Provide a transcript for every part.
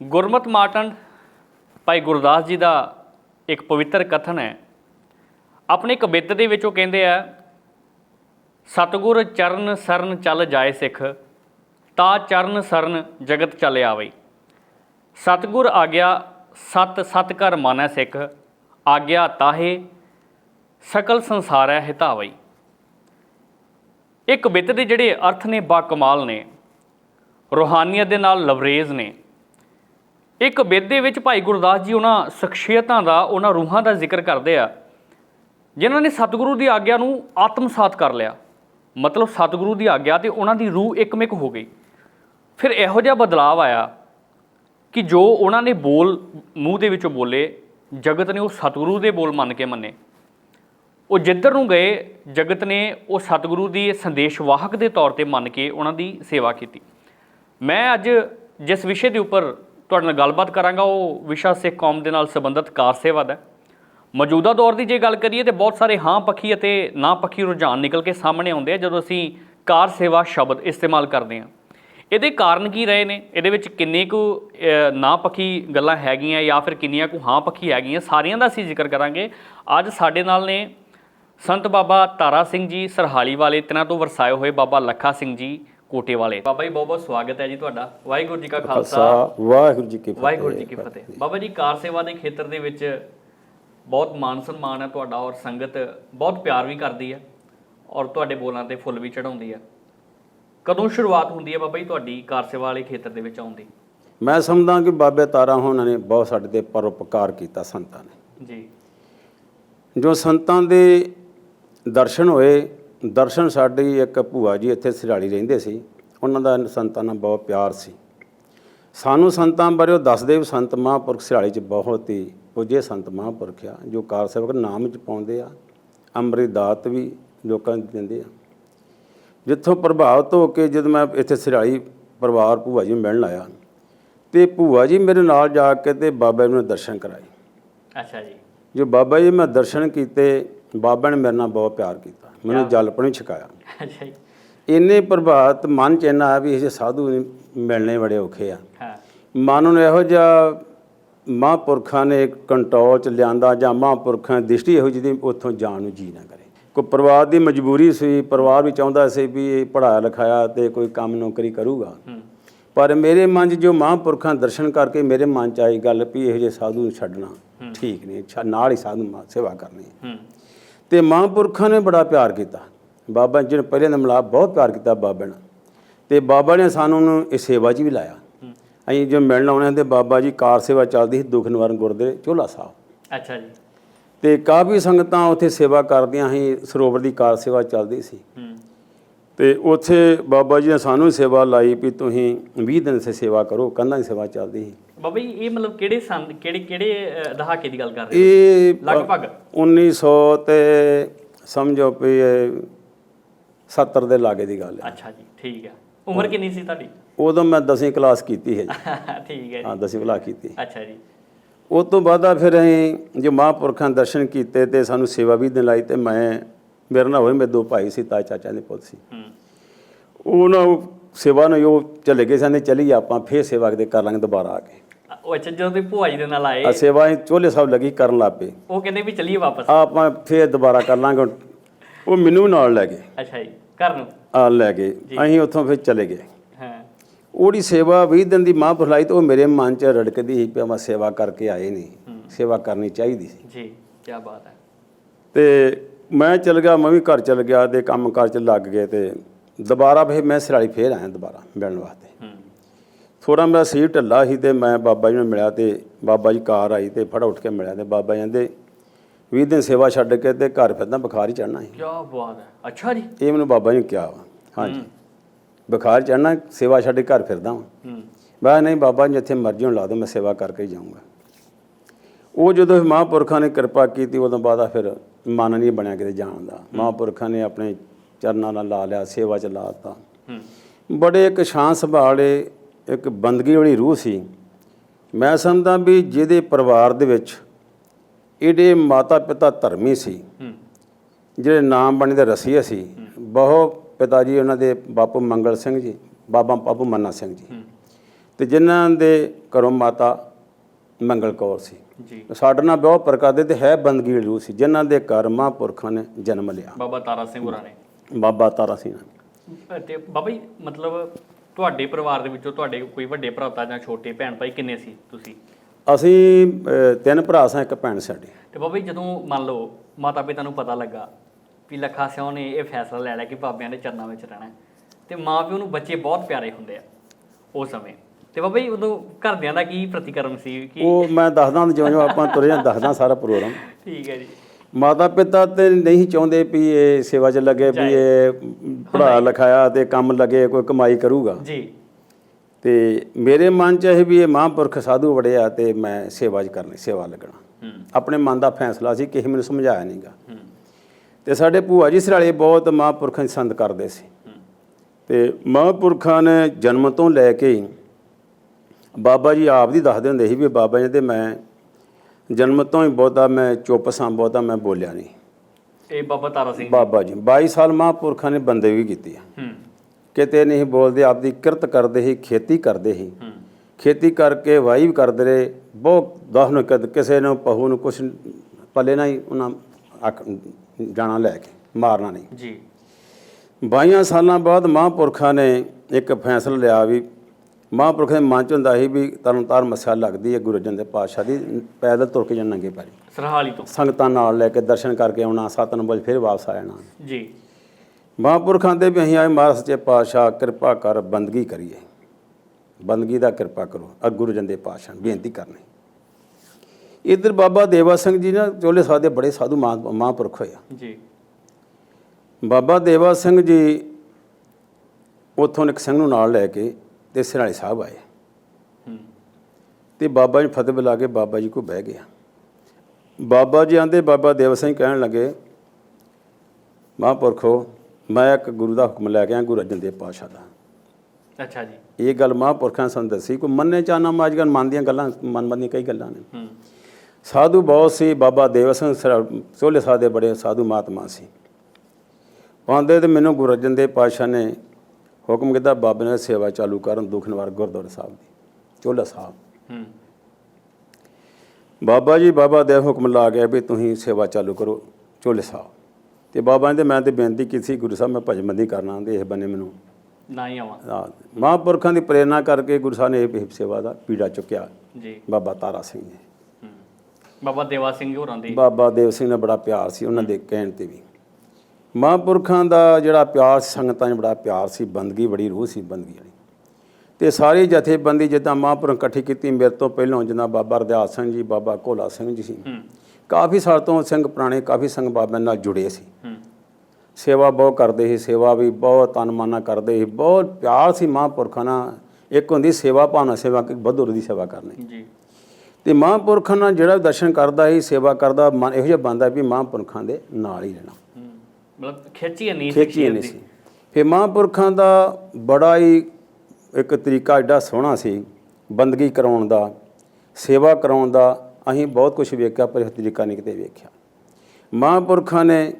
ਗੁਰਮਤ ਮਾਟੰਡ ਭਾਈ ਗੁਰਦਾਸ ਜੀ ਦਾ ਇੱਕ ਪਵਿੱਤਰ ਕਥਨ ਹੈ। ਆਪਣੇ ਕਵਿੱਤ ਦੇ ਵਿੱਚ ਉਹ ਕਹਿੰਦੇ ਆ, ਸਤਿਗੁਰ ਚਰਨ ਸਰਨ ਚੱਲ ਜਾਏ ਸਿੱਖ, ਤਾ ਚਰਨ ਸਰਨ ਜਗਤ ਚੱਲ ਆਵੇ। ਸਤਿਗੁਰ ਆਗਿਆ ਸਤ ਸਤ ਕਰ ਮਾਨੈ ਸਿੱਖ, ਆਗਿਆ ਤਾਹੇ ਸਕਲ ਸੰਸਾਰੈ ਹਿਤਾਵਈ ਇਹ ਕਵਿੱਤ ਦੇ ਜਿਹੜੇ ਅਰਥ ਨੇ ਬਾ ਕਮਾਲ ਨੇ, ਰੋਹਾਨੀਅਤ ਦੇ ਨਾਲ ਲਵਰੇਜ਼ ਨੇ ਇਹ ਕਵਿੱਤ ਵਿੱਚ ਭਾਈ ਗੁਰਦਾਸ ਜੀ ਉਹਨਾਂ ਸ਼ਖਸੀਅਤਾਂ ਦਾ, ਉਹਨਾਂ ਰੂਹਾਂ ਦਾ ਜ਼ਿਕਰ ਕਰਦੇ ਆ, ਜਿਨ੍ਹਾਂ ਨੇ ਸਤਿਗੁਰੂ ਦੀ ਆਗਿਆ ਨੂੰ ਆਤਮਸਾਤ ਕਰ ਲਿਆ। ਮਤਲਬ ਸਤਿਗੁਰੂ ਦੀ ਆਗਿਆ ਤੇ ਉਹਨਾਂ ਦੀ ਰੂਹ ਇੱਕਮਿਕ ਹੋ ਗਈ। ਫਿਰ ਇਹੋ ਜਿਹਾ ਬਦਲਾਅ ਆਇਆ ਕਿ ਜੋ ਉਹਨਾਂ ਨੇ ਬੋਲ ਮੂੰਹ ਦੇ ਵਿੱਚੋਂ ਬੋਲੇ, ਜਗਤ ਨੇ ਉਹ ਸਤਿਗੁਰੂ ਦੇ ਬੋਲ ਮੰਨ ਕੇ ਮੰਨੇ। ਉਹ ਜਿੱਧਰ ਨੂੰ ਗਏ, ਜਗਤ ਨੇ ਉਹ ਸਤਿਗੁਰੂ ਦੀ ਸੰਦੇਸ਼ ਵਾਹਕ ਦੇ ਤੌਰ ਤੇ ਮੰਨ ਕੇ ਉਹਨਾਂ ਦੀ ਸੇਵਾ ਕੀਤੀ। ਮੈਂ ਅੱਜ ਜਿਸ ਵਿਸ਼ੇ ਦੇ ਉੱਪਰ ਤੁਹਾਡੇ ਨਾਲ ਗੱਲਬਾਤ ਕਰਾਂਗਾ ਉਹ ਵਿਸ਼ਾ ਸਿੱਖ ਕੌਮ ਦੇ ਨਾਲ ਸੰਬੰਧਿਤ ਕਾਰ ਸੇਵਾ ਦਾ। ਮੌਜੂਦਾ ਦੌਰ ਦੀ ਜੇ ਗੱਲ ਕਰੀਏ ਤੇ ਬਹੁਤ ਸਾਰੇ ਹਾਂ ਪੱਖੀ ਅਤੇ ਨਾ ਪੱਖੀ ਰੁਝਾਨ ਨਿਕਲ ਕੇ ਸਾਹਮਣੇ ਆਉਂਦੇ ਆ ਜਦੋਂ ਅਸੀਂ ਕਾਰ ਸੇਵਾ ਸ਼ਬਦ ਇਸਤੇਮਾਲ ਕਰਦੇ ਹਾਂ। ਇਹਦੇ ਕਾਰਨ ਕੀ ਰਹੇ ਨੇ? ਇਹਦੇ ਵਿੱਚ ਕਿੰਨੇ ਕੁ ਅ, ਨਾ ਪੱਖੀ ਗੱਲਾਂ ਹੈਗੀਆਂ ਜਾਂ ਫਿਰ ਕਿੰਨੀਆਂ ਕੁ ਹਾਂ ਪੱਖੀ ਹੈਗੀਆਂ ਸਾਰੀਆਂ ਦਾ ਅਸੀਂ ਜ਼ਿਕਰ ਕਰਾਂਗੇ। ਅੱਜ ਸਾਡੇ ਨਾਲ ਨੇ ਸੰਤ ਬਾਬਾ ਤਾਰਾ ਸਿੰਘ ਜੀ ਸਰਹਾਲੀ ਵਾਲੇ ਤਿਨਾਂ ਤੋਂ ਵਰਸਾਏ ਹੋਏ ਬਾਬਾ ਲੱਖਾ ਸਿੰਘ ਜੀ। ਕੋਟੇ ਵਾਲੇ। ਬਾਬਾ ਜੀ ਬਹੁਤ ਬਹੁਤ ਸਵਾਗਤ ਹੈ ਜੀ ਤੁਹਾਡਾ। ਵਾਹਿਗੁਰੂ ਜੀ ਕਾ ਖਾਲਸਾ। ਵਾਹਿਗੁਰੂ ਜੀ ਕੀ ਫਤਿਹ। ਵਾਹਿਗੁਰੂ ਜੀ ਕੀ ਫਤਿਹ। ਬਾਬਾ ਜੀ ਕਾਰ ਸੇਵਾ ਦੇ ਖੇਤਰ ਦੇ ਵਿੱਚ ਬਹੁਤ ਮਾਨ ਸਨਮਾਨ ਹੈ ਤੁਹਾਡਾ ਔਰ ਸੰਗਤ ਬਹੁਤ ਪਿਆਰ ਵੀ ਕਰਦੀ ਹੈ ਔਰ ਤੁਹਾਡੇ ਬੋਲਾਂ ਤੇ ਫੁੱਲ ਵੀ ਚੜਾਉਂਦੀ ਹੈ। ਕਦੋਂ ਸ਼ੁਰੂਆਤ ਹੁੰਦੀ ਹੈ ਬਾਬਾ ਜੀ ਤੁਹਾਡੀ ਕਾਰ ਸੇਵਾ ਵਾਲੇ ਖੇਤਰ ਦੇ ਵਿੱਚ ਆਉਣ ਦੀ? ਮੈਂ ਸਮਝਦਾ ਕਿ ਬਾਬੇ ਤਾਰਾ ਹੋਣਾ ਨੇ ਬਹੁਤ ਸਾਡੇ ਤੇ ਪਰਉਪਕਾਰ ਕੀਤਾ ਸੰਤਾਂ ਨੇ। ਜੀ। ਜੋ ਸੰਤਾਂ ਦੇ ਦਰਸ਼ਨ ਹੋਏ ਦਰਸ਼ਨ ਸਾਡੀ ਇੱਕ ਭੂਆ ਜੀ ਇੱਥੇ ਸਿਰਾਲੀ ਰਹਿੰਦੇ ਸੀ। ਉਹਨਾਂ ਦਾ ਸੰਤਾਂ ਨਾਲ ਬਹੁਤ ਪਿਆਰ ਸੀ। ਸਾਨੂੰ ਸੰਤਾਂ ਬਾਰੇ ਉਹ ਦੱਸਦੇ ਵੀ ਸੰਤ ਮਹਾਂਪੁਰਖ ਸਿਰਾਲੀ 'ਚ ਬਹੁਤ ਹੀ ਪੁੱਜੇ ਸੰਤ ਮਹਾਂਪੁਰਖ ਆ ਜੋ ਕਾਰ ਸੇਵਕ ਨਾਮ 'ਚ ਪਾਉਂਦੇ ਆ। ਅੰਮ੍ਰਿਤ ਦਾਤ ਵੀ ਲੋਕਾਂ ਨੂੰ ਦਿੰਦੇ ਆ। ਜਿੱਥੋਂ ਪ੍ਰਭਾਵਿਤ ਹੋ ਕੇ ਜਦ ਮੈਂ ਇੱਥੇ ਸਿਰਾਲੀ ਪਰਿਵਾਰ ਭੂਆ ਜੀ ਨੂੰ ਮਿਲਣ ਆਇਆ ਤੇ ਭੂਆ ਜੀ ਮੇਰੇ ਨਾਲ ਜਾ ਕੇ ਤੇ ਬਾਬਾ ਜੀ ਨੂੰ ਦਰਸ਼ਨ ਕਰਾਏ। ਅੱਛਾ ਜੀ। ਜੋ ਬਾਬਾ ਜੀ ਮੈਂ ਦਰਸ਼ਨ ਕੀਤੇ ਬਾਬਾ ਨੇ ਮੇਰੇ ਨਾਲ ਬਹੁਤ ਪਿਆਰ ਕੀਤਾ। ਮੈਨੂੰ ਜਲ ਪਾਣੀ ਛਕਾਇਆ। ਅੱਛਾ ਜੀ। ਇੰਨੇ ਪ੍ਰਭਾਵਿਤ ਮਨ ਚ ਇੰਨਾ ਆ ਵੀ ਇਹ ਸਾਧੂ ਮਿਲਣੇ ਬੜੇ ਔਖੇ ਆ। ਹਾਂ। ਮਨ ਨੂੰ ਇਹੋ ਜਿਹਾ ਮਹਾਂਪੁਰਖਾਂ ਨੇ ਕੰਟਰੋਲ ਚ ਲਿਆਂਦਾ ਜਾਂ ਮਹਾਂਪੁਰਖਾਂ ਦੀ ਦ੍ਰਿਸ਼ਟੀ ਇਹੋ ਜਿਹੀ ਉੱਥੋਂ ਜਾਣ ਨੂੰ ਜੀ ਨਾ ਕਰੇ। ਕੋਈ ਪਰਿਵਾਰ ਦੀ ਮਜਬੂਰੀ ਸੀ ਪਰਿਵਾਰ ਵੀ ਚਾਹੁੰਦਾ ਸੀ ਵੀ ਇਹ ਪੜਾਇਆ ਲਿਖਾਇਆ ਤੇ ਕੋਈ ਕੰਮ ਨੌਕਰੀ ਕਰੂਗਾ। ਪਰ ਮੇਰੇ ਮਨ 'ਚ ਜੋ ਮਹਾਂਪੁਰਖਾਂ ਦਰਸ਼ਨ ਕਰਕੇ ਮੇਰੇ ਮਨ 'ਚ ਆਈ ਗੱਲ ਵੀ ਇਹੋ ਜਿਹੇ ਸਾਧੂ ਨੂੰ ਛੱਡਣਾ ਠੀਕ ਨਹੀਂ ਨਾਲ ਹੀ ਸਾਧੂ ਸੇਵਾ ਕਰਨੀ। ਹੂੰ। ਤੇ ਮਹਾਂਪੁਰਖਾਂ ਨੇ ਬੜਾ ਪਿਆਰ ਕੀਤਾ। ਬਾਬਾ ਜੀ ਨੇ ਪਹਿਲੇ ਦਾ ਮਿਲਾਪ ਬਹੁਤ ਪਿਆਰ ਕੀਤਾ ਬਾਬਾ ਨਾਲ। ਤੇ ਬਾਬਾ ਨੇ ਸਾਨੂੰ ਨੂੰ ਇਹ ਸੇਵਾ 'ਚ ਵੀ ਲਾਇਆ। ਅਸੀਂ ਜੋ ਮਿਲਣ ਆਉਣੇ ਤੇ ਬਾਬਾ ਜੀ ਕਾਰ ਸੇਵਾ ਚੱਲਦੀ ਸੀ ਦੁੱਖ ਨਿਵਾਰਨ ਗੁਰਦੇ ਚੋਲਾ ਸਾਹਿਬ। ਅੱਛਾ ਜੀ। ਤੇ ਕਾਫੀ ਸੰਗਤਾਂ ਉੱਥੇ ਸੇਵਾ ਕਰਦੀਆਂ ਸੀ ਸਰੋਵਰ ਦੀ ਕਾਰ ਸੇਵਾ ਚੱਲਦੀ ਸੀ। ਤੇ ਉੱਥੇ ਬਾਬਾ ਜੀ ਨੇ ਸਾਨੂੰ ਸੇਵਾ ਲਾਈ ਵੀ ਤੁਸੀਂ 20 ਦਿਨ ਸੇ ਸੇਵਾ ਕਰੋ ਕੰਧਾਂ ਦੀ ਸੇਵਾ ਚੱਲਦੀ ਸੀ। ਬਾਬਾ ਜੀ ਇਹ ਮਤਲਬ ਕਿਹੜੇ ਸੰਨ ਕਿਹੜੇ ਕਿਹੜੇ ਅ, ਦਹਾਕੇ ਦੀ ਗੱਲ ਕਰ ਰਹੇ ਹੋ? ਇਹ ਲਗਭਗ? 1900 ਤੇ ਸਮਝੋ ਵੀ ਇਹ 70 ਦੇ ਲਾਗੇ ਦੀ ਗੱਲ ਹੈ। ਅੱਛਾ ਜੀ ਠੀਕ ਹੈ। ਉਮਰ ਕਿੰਨੀ ਸੀ ਤੁਹਾਡੀ? ਉਦੋਂ ਮੈਂ 10ਵੀਂ ਕਲਾਸ ਕੀਤੀ ਹੈ ਜੀ। ਠੀਕ ਹੈ ਹਾਂ ਜੀ 10ਵੀਂ ਕਲਾਸ ਕੀਤੀ। ਅੱਛਾ ਜੀ। ਉਸ ਤੋਂ ਬਾਅਦ ਆ ਫਿਰ ਅਸੀਂ ਜੋ ਮਹਾਂਪੁਰਖਾਂ ਦੇ ਦਰਸ਼ਨ ਕੀਤੇ ਤੇ ਸਾਨੂੰ ਸੇਵਾ ਵੀ ਦਿਨ ਲਾਈ ਤੇ ਮੈਂ ਮੇਰੇ ਨਾਲ ਹੋਏ ਮੇਰੇ ਦੋ ਭਾਈ ਸੀ ਤਾਏ ਚਾਚਾ ਦੇ ਪੁੱਤ ਸੀ। ਉਹਨਾਂ ਉਹ ਸੇਵਾ ਨੂੰ ਉਹ ਚਲੇ ਗਏ ਸਾਨੇ ਚਲੀ ਆਪਾਂ ਫੇਰ ਸੇਵਾ ਦੇ ਕਰ ਲਾਂਗੇ ਦੁਬਾਰਾ ਆ ਕੇ। ਉਹ ਅੱਛਾ ਜਦੋਂ ਤੁਸੀਂ ਭੂਆ ਜੀ ਦੇ ਨਾਲ ਆਏ। ਆ ਸੇਵਾ ਚੋਲੇ ਸਾਹਿਬ ਲੱਗੀ ਕਰਨ ਲੱਪੇ। ਉਹ ਕਹਿੰਦੇ ਵੀ ਚੱਲੀਏ ਵਾਪਸ। ਆਪਾਂ ਫੇਰ ਦੁਬਾਰਾ ਕਰ ਲਾਂਗੇ ਉਹ ਮੈਨੂੰ ਨਾਲ ਲੈ ਗਏ। ਅੱਛਾ ਜੀ ਘਰ ਨੂੰ? ਆ ਲੈ ਗਏ ਅਸੀਂ ਉੱਥੋਂ ਫਿਰ ਚਲੇ ਗਏ। ਹਾਂ। ਉਹਦੀ ਸੇਵਾ 20 ਦਿਨ ਦੀ ਮਾਂ ਭੁਲਾਈ ਤੇ ਉਹ ਮੇਰੇ ਮਨ 'ਚ ਰੜਕਦੀ ਸੀ ਕਿ ਮੈਂ ਸੇਵਾ ਕਰਕੇ ਆਏ ਨਹੀਂ। ਸੇਵਾ ਕਰਨੀ ਚਾਹੀਦੀ ਸੀ। ਜੀ ਕੀ ਬਾਤ ਹੈ। ਤੇ ਮੈਂ ਚਲ ਗਿਆ ਮੈਂ ਵੀ ਘਰ ਚਲ ਗਿਆ ਤੇ ਕੰਮ ਕਾਰ ਚ ਲੱਗ ਗਏ ਤੇ ਦੁਬਾਰਾ ਫਿਰ ਮੈਂ ਸਿਰਾਲੀ ਫੇਰ ਆਇਆ ਦੁਬਾਰਾ ਮਿਲਣ ਵਾਸਤੇ। ਥੋੜਾ ਮੇਰਾ ਸੀਰ ਢੱਲਾ ਸੀ ਤੇ ਮੈਂ ਬਾਬਾ ਜੀ ਨੂੰ ਮਿਲਿਆ ਤੇ ਬਾਬਾ ਜੀ ਕਾਰ ਆਈ ਤੇ ਫੜਾ ਉੱਠ ਕੇ ਮਿਲਿਆ ਤੇ ਬਾਬਾ ਜੀ ਕਹਿੰਦੇ 20 ਦਿਨ ਸੇਵਾ ਛੱਡ ਕੇ ਤੇ ਘਰ ਫਿਰਦਾ ਬੁਖਾਰ ਹੀ ਚੜਨਾ ਸੀ। ਕੀ ਬਾਤ ਹੈ। ਅੱਛਾ ਜੀ। ਇਹ ਮੈਨੂੰ ਬਾਬਾ ਜੀ ਨੇ ਕਿਹਾ ਵਾ। ਹਾਂਜੀ। ਬੁਖਾਰ ਚੜਨਾ ਸੇਵਾ ਛੱਡ ਕੇ ਘਰ ਫਿਰਦਾ ਹੂੰ। ਮੈਂ ਨਹੀਂ ਬਾਬਾ ਜੀ ਜਿੱਥੇ ਮਰਜ਼ੀ ਹੁਣ ਲਾ ਦੋ ਮੈਂ ਸੇਵਾ ਕਰਕੇ ਹੀ ਜਾਊਂਗਾ। ਉਹ ਜਦੋਂ ਮਹਾਂਪੁਰਖਾਂ ਨੇ ਕਿਰਪਾ ਕੀਤੀ ਉਦੋਂ ਬਾਅਦ ਆ ਫਿਰ ਮਨ ਨਹੀਂ ਬਣਿਆ ਕਿਤੇ ਜਾਣ ਦਾ। ਮਹਾਂਪੁਰਖਾਂ ਨੇ ਆਪਣੇ ਚਰਨਾਂ ਨਾਲ ਲਾ ਲਿਆ ਸੇਵਾ ਚ ਲਾਤਾ ਬੜੇ ਇੱਕ ਸ਼ਾਨ ਸੁਭਾਲੇ ਇੱਕ ਬੰਦਗੀ ਵਾਲੀ ਰੂਹ ਸੀ। ਮੈਂ ਸਮਝਦਾ ਵੀ ਜਿਹਦੇ ਪਰਿਵਾਰ ਦੇ ਵਿੱਚ ਇਹਦੇ ਮਾਤਾ ਪਿਤਾ ਧਰਮੀ ਸੀ ਜਿਹੜੇ ਨਾਮ ਬਣੇ ਦੇ ਰਸੀਏ ਸੀ ਬਹੁਤ ਪਿਤਾ ਜੀ ਉਹਨਾਂ ਦੇ ਬਾਪੂ ਮੰਗਲ ਸਿੰਘ ਜੀ ਬਾਬਾ ਬਾਪੂ ਮੰਨਾ ਸਿੰਘ ਜੀ। ਤੇ ਜਿਨ੍ਹਾਂ ਦੇ ਘਰੋਂ ਮਾਤਾ ਮੰਗਲ ਕੌਰ ਸੀ। ਜੀ। ਸਾਡੇ ਨਾਲ ਬਹੁਤ ਪ੍ਰਕਾਰ ਤੇ ਹੈ ਬੰਦਗੀ ਜਰੂ ਸੀ ਜਿਨ੍ਹਾਂ ਦੇ ਘਰ ਮਹਾਂਪੁਰਖਾਂ ਨੇ ਜਨਮ ਲਿਆ। ਬਾਬਾ ਤਾਰਾ ਸਿੰਘ ਹੋਰਾਂ ਨੇ। ਬਾਬਾ ਤਾਰਾ ਸਿੰਘ। ਤੇ ਬਾਬਾ ਜੀ ਮਤਲਬ ਤੁਹਾਡੇ ਪਰਿਵਾਰ ਦੇ ਵਿੱਚੋਂ ਤੁਹਾਡੇ ਕੋਈ ਵੱਡੇ ਭਰਾਤਾ ਜਾਂ ਛੋਟੇ ਭੈਣ ਭਾਈ ਕਿੰਨੇ ਸੀ ਤੁਸੀਂ? ਅਸੀਂ ਤਿੰਨ ਭਰਾ ਸਾਂ ਇੱਕ ਭੈਣ ਸਾਡੀ। ਤੇ ਬਾਬਾ ਜੀ ਜਦੋਂ ਮੰਨ ਲਓ ਮਾਤਾ ਪਿਤਾ ਨੂੰ ਪਤਾ ਲੱਗਾ ਵੀ ਲੱਖਾ ਸਿਉ ਨੇ ਇਹ ਫੈਸਲਾ ਲੈ ਲਿਆ ਕਿ ਬਾਬਿਆਂ ਦੇ ਚਰਨਾਂ ਵਿੱਚ ਰਹਿਣਾ ਤੇ ਮਾਂ ਪਿਓ ਨੂੰ ਬੱਚੇ ਬਹੁਤ ਪਿਆਰੇ ਹੁੰਦੇ ਆ ਉਸ ਸਮੇਂ। ਤੇ ਬਾਬਾ ਜੀ ਉਦੋਂ ਘਰਦਿਆਂ ਦਾ ਕੀ ਪ੍ਰਤੀਕਰਮ ਸੀ ਕਿ ਉਹ ਮੈਂ ਦੱਸਦਾ ਜਿਉਂ ਜਿਉਂ ਆਪਾਂ ਤੁਰੇ ਜਾਂ ਦੱਸਦਾ ਸਾਰਾ ਪ੍ਰੋਗਰਾਮ। ਠੀਕ ਹੈ ਜੀ। ਮਾਤਾ ਪਿਤਾ ਤੇ ਨਹੀਂ ਚਾਹੁੰਦੇ ਵੀ ਇਹ ਸੇਵਾ 'ਚ ਲੱਗੇ ਵੀ ਇਹ ਪੜਾ ਲਿਖਾਇਆ ਤੇ ਕੰਮ ਲੱਗੇ ਕੋਈ ਕਮਾਈ ਕਰੂਗਾ। ਜੀ। ਤੇ ਮੇਰੇ ਮਨ 'ਚ ਇਹ ਵੀ ਇਹ ਮਹਾਂਪੁਰਖ ਸਾਧੂ ਵੜਿਆ ਤੇ ਮੈਂ ਸੇਵਾ 'ਚ ਕਰਨੀ ਸੇਵਾ ਲੱਗਣਾ। ਹੂੰ। ਆਪਣੇ ਮਨ ਦਾ ਫੈਸਲਾ ਸੀ ਕਿਸੇ ਮੈਨੂੰ ਸਮਝਾਇਆ ਨਹੀਂਗਾ ਹੂੰ। ਤੇ ਸਾਡੇ ਭੂਆ ਜੀ ਸਰਾਲੇ ਬਹੁਤ ਮਹਾਂਪੁਰਖਾਂ ਦੀ ਸੰਤ ਕਰਦੇ ਸੀ। ਹੂੰ। ਤੇ ਮਹਾਂਪੁਰਖਾਂ ਨੇ ਜਨਮ ਤੋਂ ਲੈ ਕੇ ਹੀ ਬਾਬਾ ਜੀ ਆਪ ਦੀ ਦੱਸਦੇ ਹੁੰਦੇ ਸੀ ਵੀ ਬਾਬਾ ਜੀ ਤੇ ਮੈਂ ਜਨਮ ਤੋਂ ਹੀ ਬਹੁਤਾ ਮੈਂ ਚੁੱਪ ਸਾਂ ਬਹੁਤਾ ਮੈਂ ਬੋਲਿਆ ਨਹੀਂ। ਇਹ ਬਾਬਾ ਤਾਰਾ ਸਿੰਘ ਬਾਬਾ ਜੀ 22 ਸਾਲ ਮਹਾਂਪੁਰਖਾਂ ਨੇ ਬੰਦੇ ਵੀ ਕੀਤੀ ਹੂੰ। ਕਿਤੇ ਨਹੀਂ ਬੋਲਦੇ ਆਪਦੀ ਕਿਰਤ ਕਰਦੇ ਸੀ ਖੇਤੀ ਕਰਦੇ ਸੀ। ਹੂੰ। ਖੇਤੀ ਕਰਕੇ ਵਾਹੀ ਵੀ ਕਰਦੇ ਰਹੇ ਬਹੁਤ ਦਸ ਨੂੰ ਕਦ ਕਿਸੇ ਨੂੰ ਪਹੂ ਨੂੰ ਕੁਛ ਪੱਲੇ ਨਾ ਹੀ ਉਹਨਾਂ ਅੱਖ ਜਾਣਾ ਲੈ ਕੇ ਮਾਰਨਾ ਨਹੀਂ। ਜੀ। 22 ਸਾਲਾਂ ਬਾਅਦ ਮਹਾਂਪੁਰਖਾਂ ਨੇ ਇੱਕ ਫੈਸਲਾ ਲਿਆ ਵੀ ਮਹਾਂਪੁਰਖ ਦੇ ਮਨ ਚ ਹੁੰਦਾ ਸੀ ਵੀ ਤਰਨ ਤਾਰ ਮੱਸਿਆ ਲੱਗਦੀ ਹੈ ਗੁਰੂ ਅਰਜਨ ਦੇ ਪਾਤਸ਼ਾਹ ਦੀ ਪੈਦਲ ਤੁਰ ਕੇ ਜਾਣਾ ਨੰਗੇ ਪੈਰੀ। ਸਰਹਾਲੀ ਤੋਂ। ਸੰਗਤਾਂ ਨਾਲ ਲੈ ਕੇ ਦਰਸ਼ਨ ਕਰਕੇ ਆਉਣਾ ਸੱਤ ਨੰਬਰ ਫਿਰ ਵਾਪਸ ਆ ਜਾਣਾ। ਜੀ। ਮਹਾਂਪੁਰਖਾਂ ਦੇ ਵੀ ਅਸੀਂ ਆਏ ਮਹਾਰਾਜ ਸੱਚੇ ਪਾਤਸ਼ਾਹ ਕਿਰਪਾ ਕਰ ਬੰਦਗੀ ਕਰੀਏ। ਬੰਦਗੀ ਦਾ ਕਿਰਪਾ ਕਰੋ ਅ ਗੁਰੂ ਅਰਜਨ ਦੇ ਪਾਤਸ਼ਾਹ ਬੇਨਤੀ ਕਰਨੀ। ਇਧਰ ਬਾਬਾ ਦੇਵਾ ਸਿੰਘ ਜੀ ਨਾ ਚੋਲੇ ਸਾਹਿਬ ਦੇ ਬੜੇ ਸਾਧੂ ਮਹਾਂ- ਮਹਾਂਪੁਰਖ ਹੋਏ ਆ। ਜੀ। ਬਾਬਾ ਦੇਵਾ ਸਿੰਘ ਜੀ ਉੱਥੋਂ ਇੱਕ ਸਿੰਘ ਨੂੰ ਨਾਲ ਲੈ ਕੇ ਤੇ ਸਿਰਾਲੇ ਸਾਹਿਬ ਆਏ। ਹੂੰ। ਤੇ ਬਾਬਾ ਜੀ ਫਤਿਹ ਬੁਲਾ ਕੇ ਬਾਬਾ ਜੀ ਕੋ ਬਹਿ ਗਿਆ। ਬਾਬਾ ਜੀ ਆਂਦੇ ਬਾਬਾ ਦੇਵ ਸਿੰਘ ਕਹਿਣ ਲੱਗੇ ਮਹਾਂਪੁਰਖੋ ਮੈਂ ਇੱਕ ਗੁਰੂ ਦਾ ਹੁਕਮ ਲੈ ਕੇ ਆਇਆ ਗੁਰੂ ਅਰਜਨ ਦੇਵ ਪਾਤਸ਼ਾਹ ਦਾ। ਅੱਛਾ ਜੀ। ਇਹ ਗੱਲ ਮਹਾਂਪੁਰਖਾਂ ਨੇ ਸਾਨੂੰ ਦੱਸੀ ਕੋਈ ਮੰਨੇ ਚਾਹਨਾ ਮੈਂ ਅੱਜ ਕੱਲ੍ਹ ਮਨ ਦੀਆਂ ਗੱਲਾਂ ਮਨ ਮਨ ਦੀਆਂ ਕਈ ਗੱਲਾਂ ਨੇ। ਹੂੰ। ਸਾਧੂ ਬਹੁਤ ਸੀ ਬਾਬਾ ਦੇਵ ਸਿੰਘ ਸਰਾ- ਚੋਲੇ ਸਾਹਿਬ ਦੇ ਬੜੇ ਸਾਧੂ ਮਹਾਤਮਾ ਸੀ। ਪਾਉਂਦੇ ਤੇ ਮੈਨੂੰ ਗੁਰੂ ਅਰਜਨ ਦੇਵ ਪਾਤਸ਼ਾਹ ਨੇ ਹੁਕਮ ਕੀਤਾ ਬਾਬੇ ਨੇ ਸੇਵਾ ਚਾਲੂ ਕਰਨ ਦੁੱਖ ਨਿਵਾਰ ਗੁਰਦੁਆਰਾ ਸਾਹਿਬ ਦੀ ਚੋਲਾ ਸਾਹਿਬ। ਹੂੰ। ਬਾਬਾ ਜੀ ਬਾਬਾ ਦੇ ਹੁਕਮ ਲਾ ਗਿਆ ਵੀ ਤੁਸੀਂ ਸੇਵਾ ਚਾਲੂ ਕਰੋ ਚੋਲੇ ਸਾਹਿਬ। ਤੇ ਬਾਬਾ ਨੇ ਮੈਂ ਤੇ ਬੇਨਤੀ ਕੀਤੀ ਗੁਰੂ ਸਾਹਿਬ ਮੈਂ ਭਜਨਬੰਦੀ ਕਰਨਾ ਤੇ ਇਹ ਬੰਨੇ ਮੈਨੂੰ ਨਾ ਹੀ ਆਵਾਂ। ਮਹਾਂਪੁਰਖਾਂ ਦੀ ਪ੍ਰੇਰਣਾ ਕਰਕੇ ਗੁਰੂ ਸਾਹਿਬ ਨੇ ਇਹ ਸੇਵਾ ਦਾ ਪੀੜਾ ਚੁੱਕਿਆ। ਜੀ। ਬਾਬਾ ਤਾਰਾ ਸਿੰਘ ਨੇ। ਹੂੰ। ਬਾਬਾ ਦੇਵਾ ਸਿੰਘ ਹੋਰਾਂ ਦੀ। ਬਾਬਾ ਦੇਵ ਸਿੰਘ ਨਾਲ ਬੜਾ ਪਿਆਰ ਸੀ ਉਹਨਾਂ ਦੇ ਕਹਿਣ ਤੇ ਵੀ। ਮਹਾਂਪੁਰਖਾਂ ਦਾ ਜਿਹੜਾ ਪਿਆਰ ਸੰਗਤਾਂ 'ਚ ਬੜਾ ਪਿਆਰ ਸੀ ਬੰਦਗੀ ਬੜੀ ਰੂਹ ਸੀ ਬੰਦਗੀ ਵਾਲੀ। ਤੇ ਸਾਰੀ ਜਥੇਬੰਦੀ ਜਿੱਦਾਂ ਮਹਾਂਪੁਰਖ ਇਕੱਠੀ ਕੀਤੀ ਮੇਰੇ ਤੋਂ ਪਹਿਲਾਂ ਜਿੱਦਾਂ ਬਾਬਾ ਰਦਿਆਲ ਸਿੰਘ ਜੀ ਬਾਬਾ ਕੋਲਾ ਸਿੰਘ ਜੀ ਸੀ। ਕਾਫੀ ਸਾਲ ਤੋਂ ਸਿੰਘ ਪੁਰਾਣੇ ਕਾਫੀ ਸਿੰਘ ਬਾਬਿਆਂ ਨਾਲ ਜੁੜੇ ਸੀ। ਸੇਵਾ ਬਹੁਤ ਕਰਦੇ ਸੀ ਸੇਵਾ ਵੀ ਬਹੁਤ ਤਨ ਮਨ ਨਾਲ ਕਰਦੇ ਸੀ। ਬਹੁਤ ਪਿਆਰ ਸੀ ਮਹਾਂਪੁਰਖਾਂ ਨਾਲ। ਇੱਕ ਹੁੰਦੀ ਸੇਵਾ ਭਾਵਨਾ ਸੇਵਾ ਕਿ ਬਧੁਰ ਦੀ ਸੇਵਾ ਕਰਨੀ। ਜੀ। ਤੇ ਮਹਾਂਪੁਰਖਾਂ ਨਾਲ ਜਿਹੜਾ ਦਰਸ਼ਨ ਕਰਦਾ ਸੀ ਸੇਵਾ ਕਰਦਾ ਮਨ ਇਹੋ ਜਿਹਾ ਬੰਦਾ ਵੀ ਮਹਾਂਪੁਰਖਾਂ ਦੇ ਨਾਲ ਹੀ ਰਹਿਣਾ। ਮਤਲਬ ਖਿੱਚੀ ਨਹੀਂ ਖੇਚੀ ਨਹੀਂ ਸੀ। ਫਿਰ ਮਹਾਂਪੁਰਖਾਂ ਦਾ ਬੜਾ ਹੀ ਇੱਕ ਤਰੀਕਾ ਐਡਾ ਸੋਹਣਾ ਸੀ ਬੰਦਗੀ ਕਰਾਉਣ ਦਾ ਸੇਵਾ ਕਰਾਉਣ ਦਾ ਅਸੀਂ ਬਹੁਤ ਕੁਝ ਵੇਖਿਆ ਪਰ ਇਹ ਤਰੀਕਾ ਨਹੀਂ ਕਿਤੇ ਵੇਖਿਆ। ਮਹਾਂਪੁਰਖਾਂ ਨੇ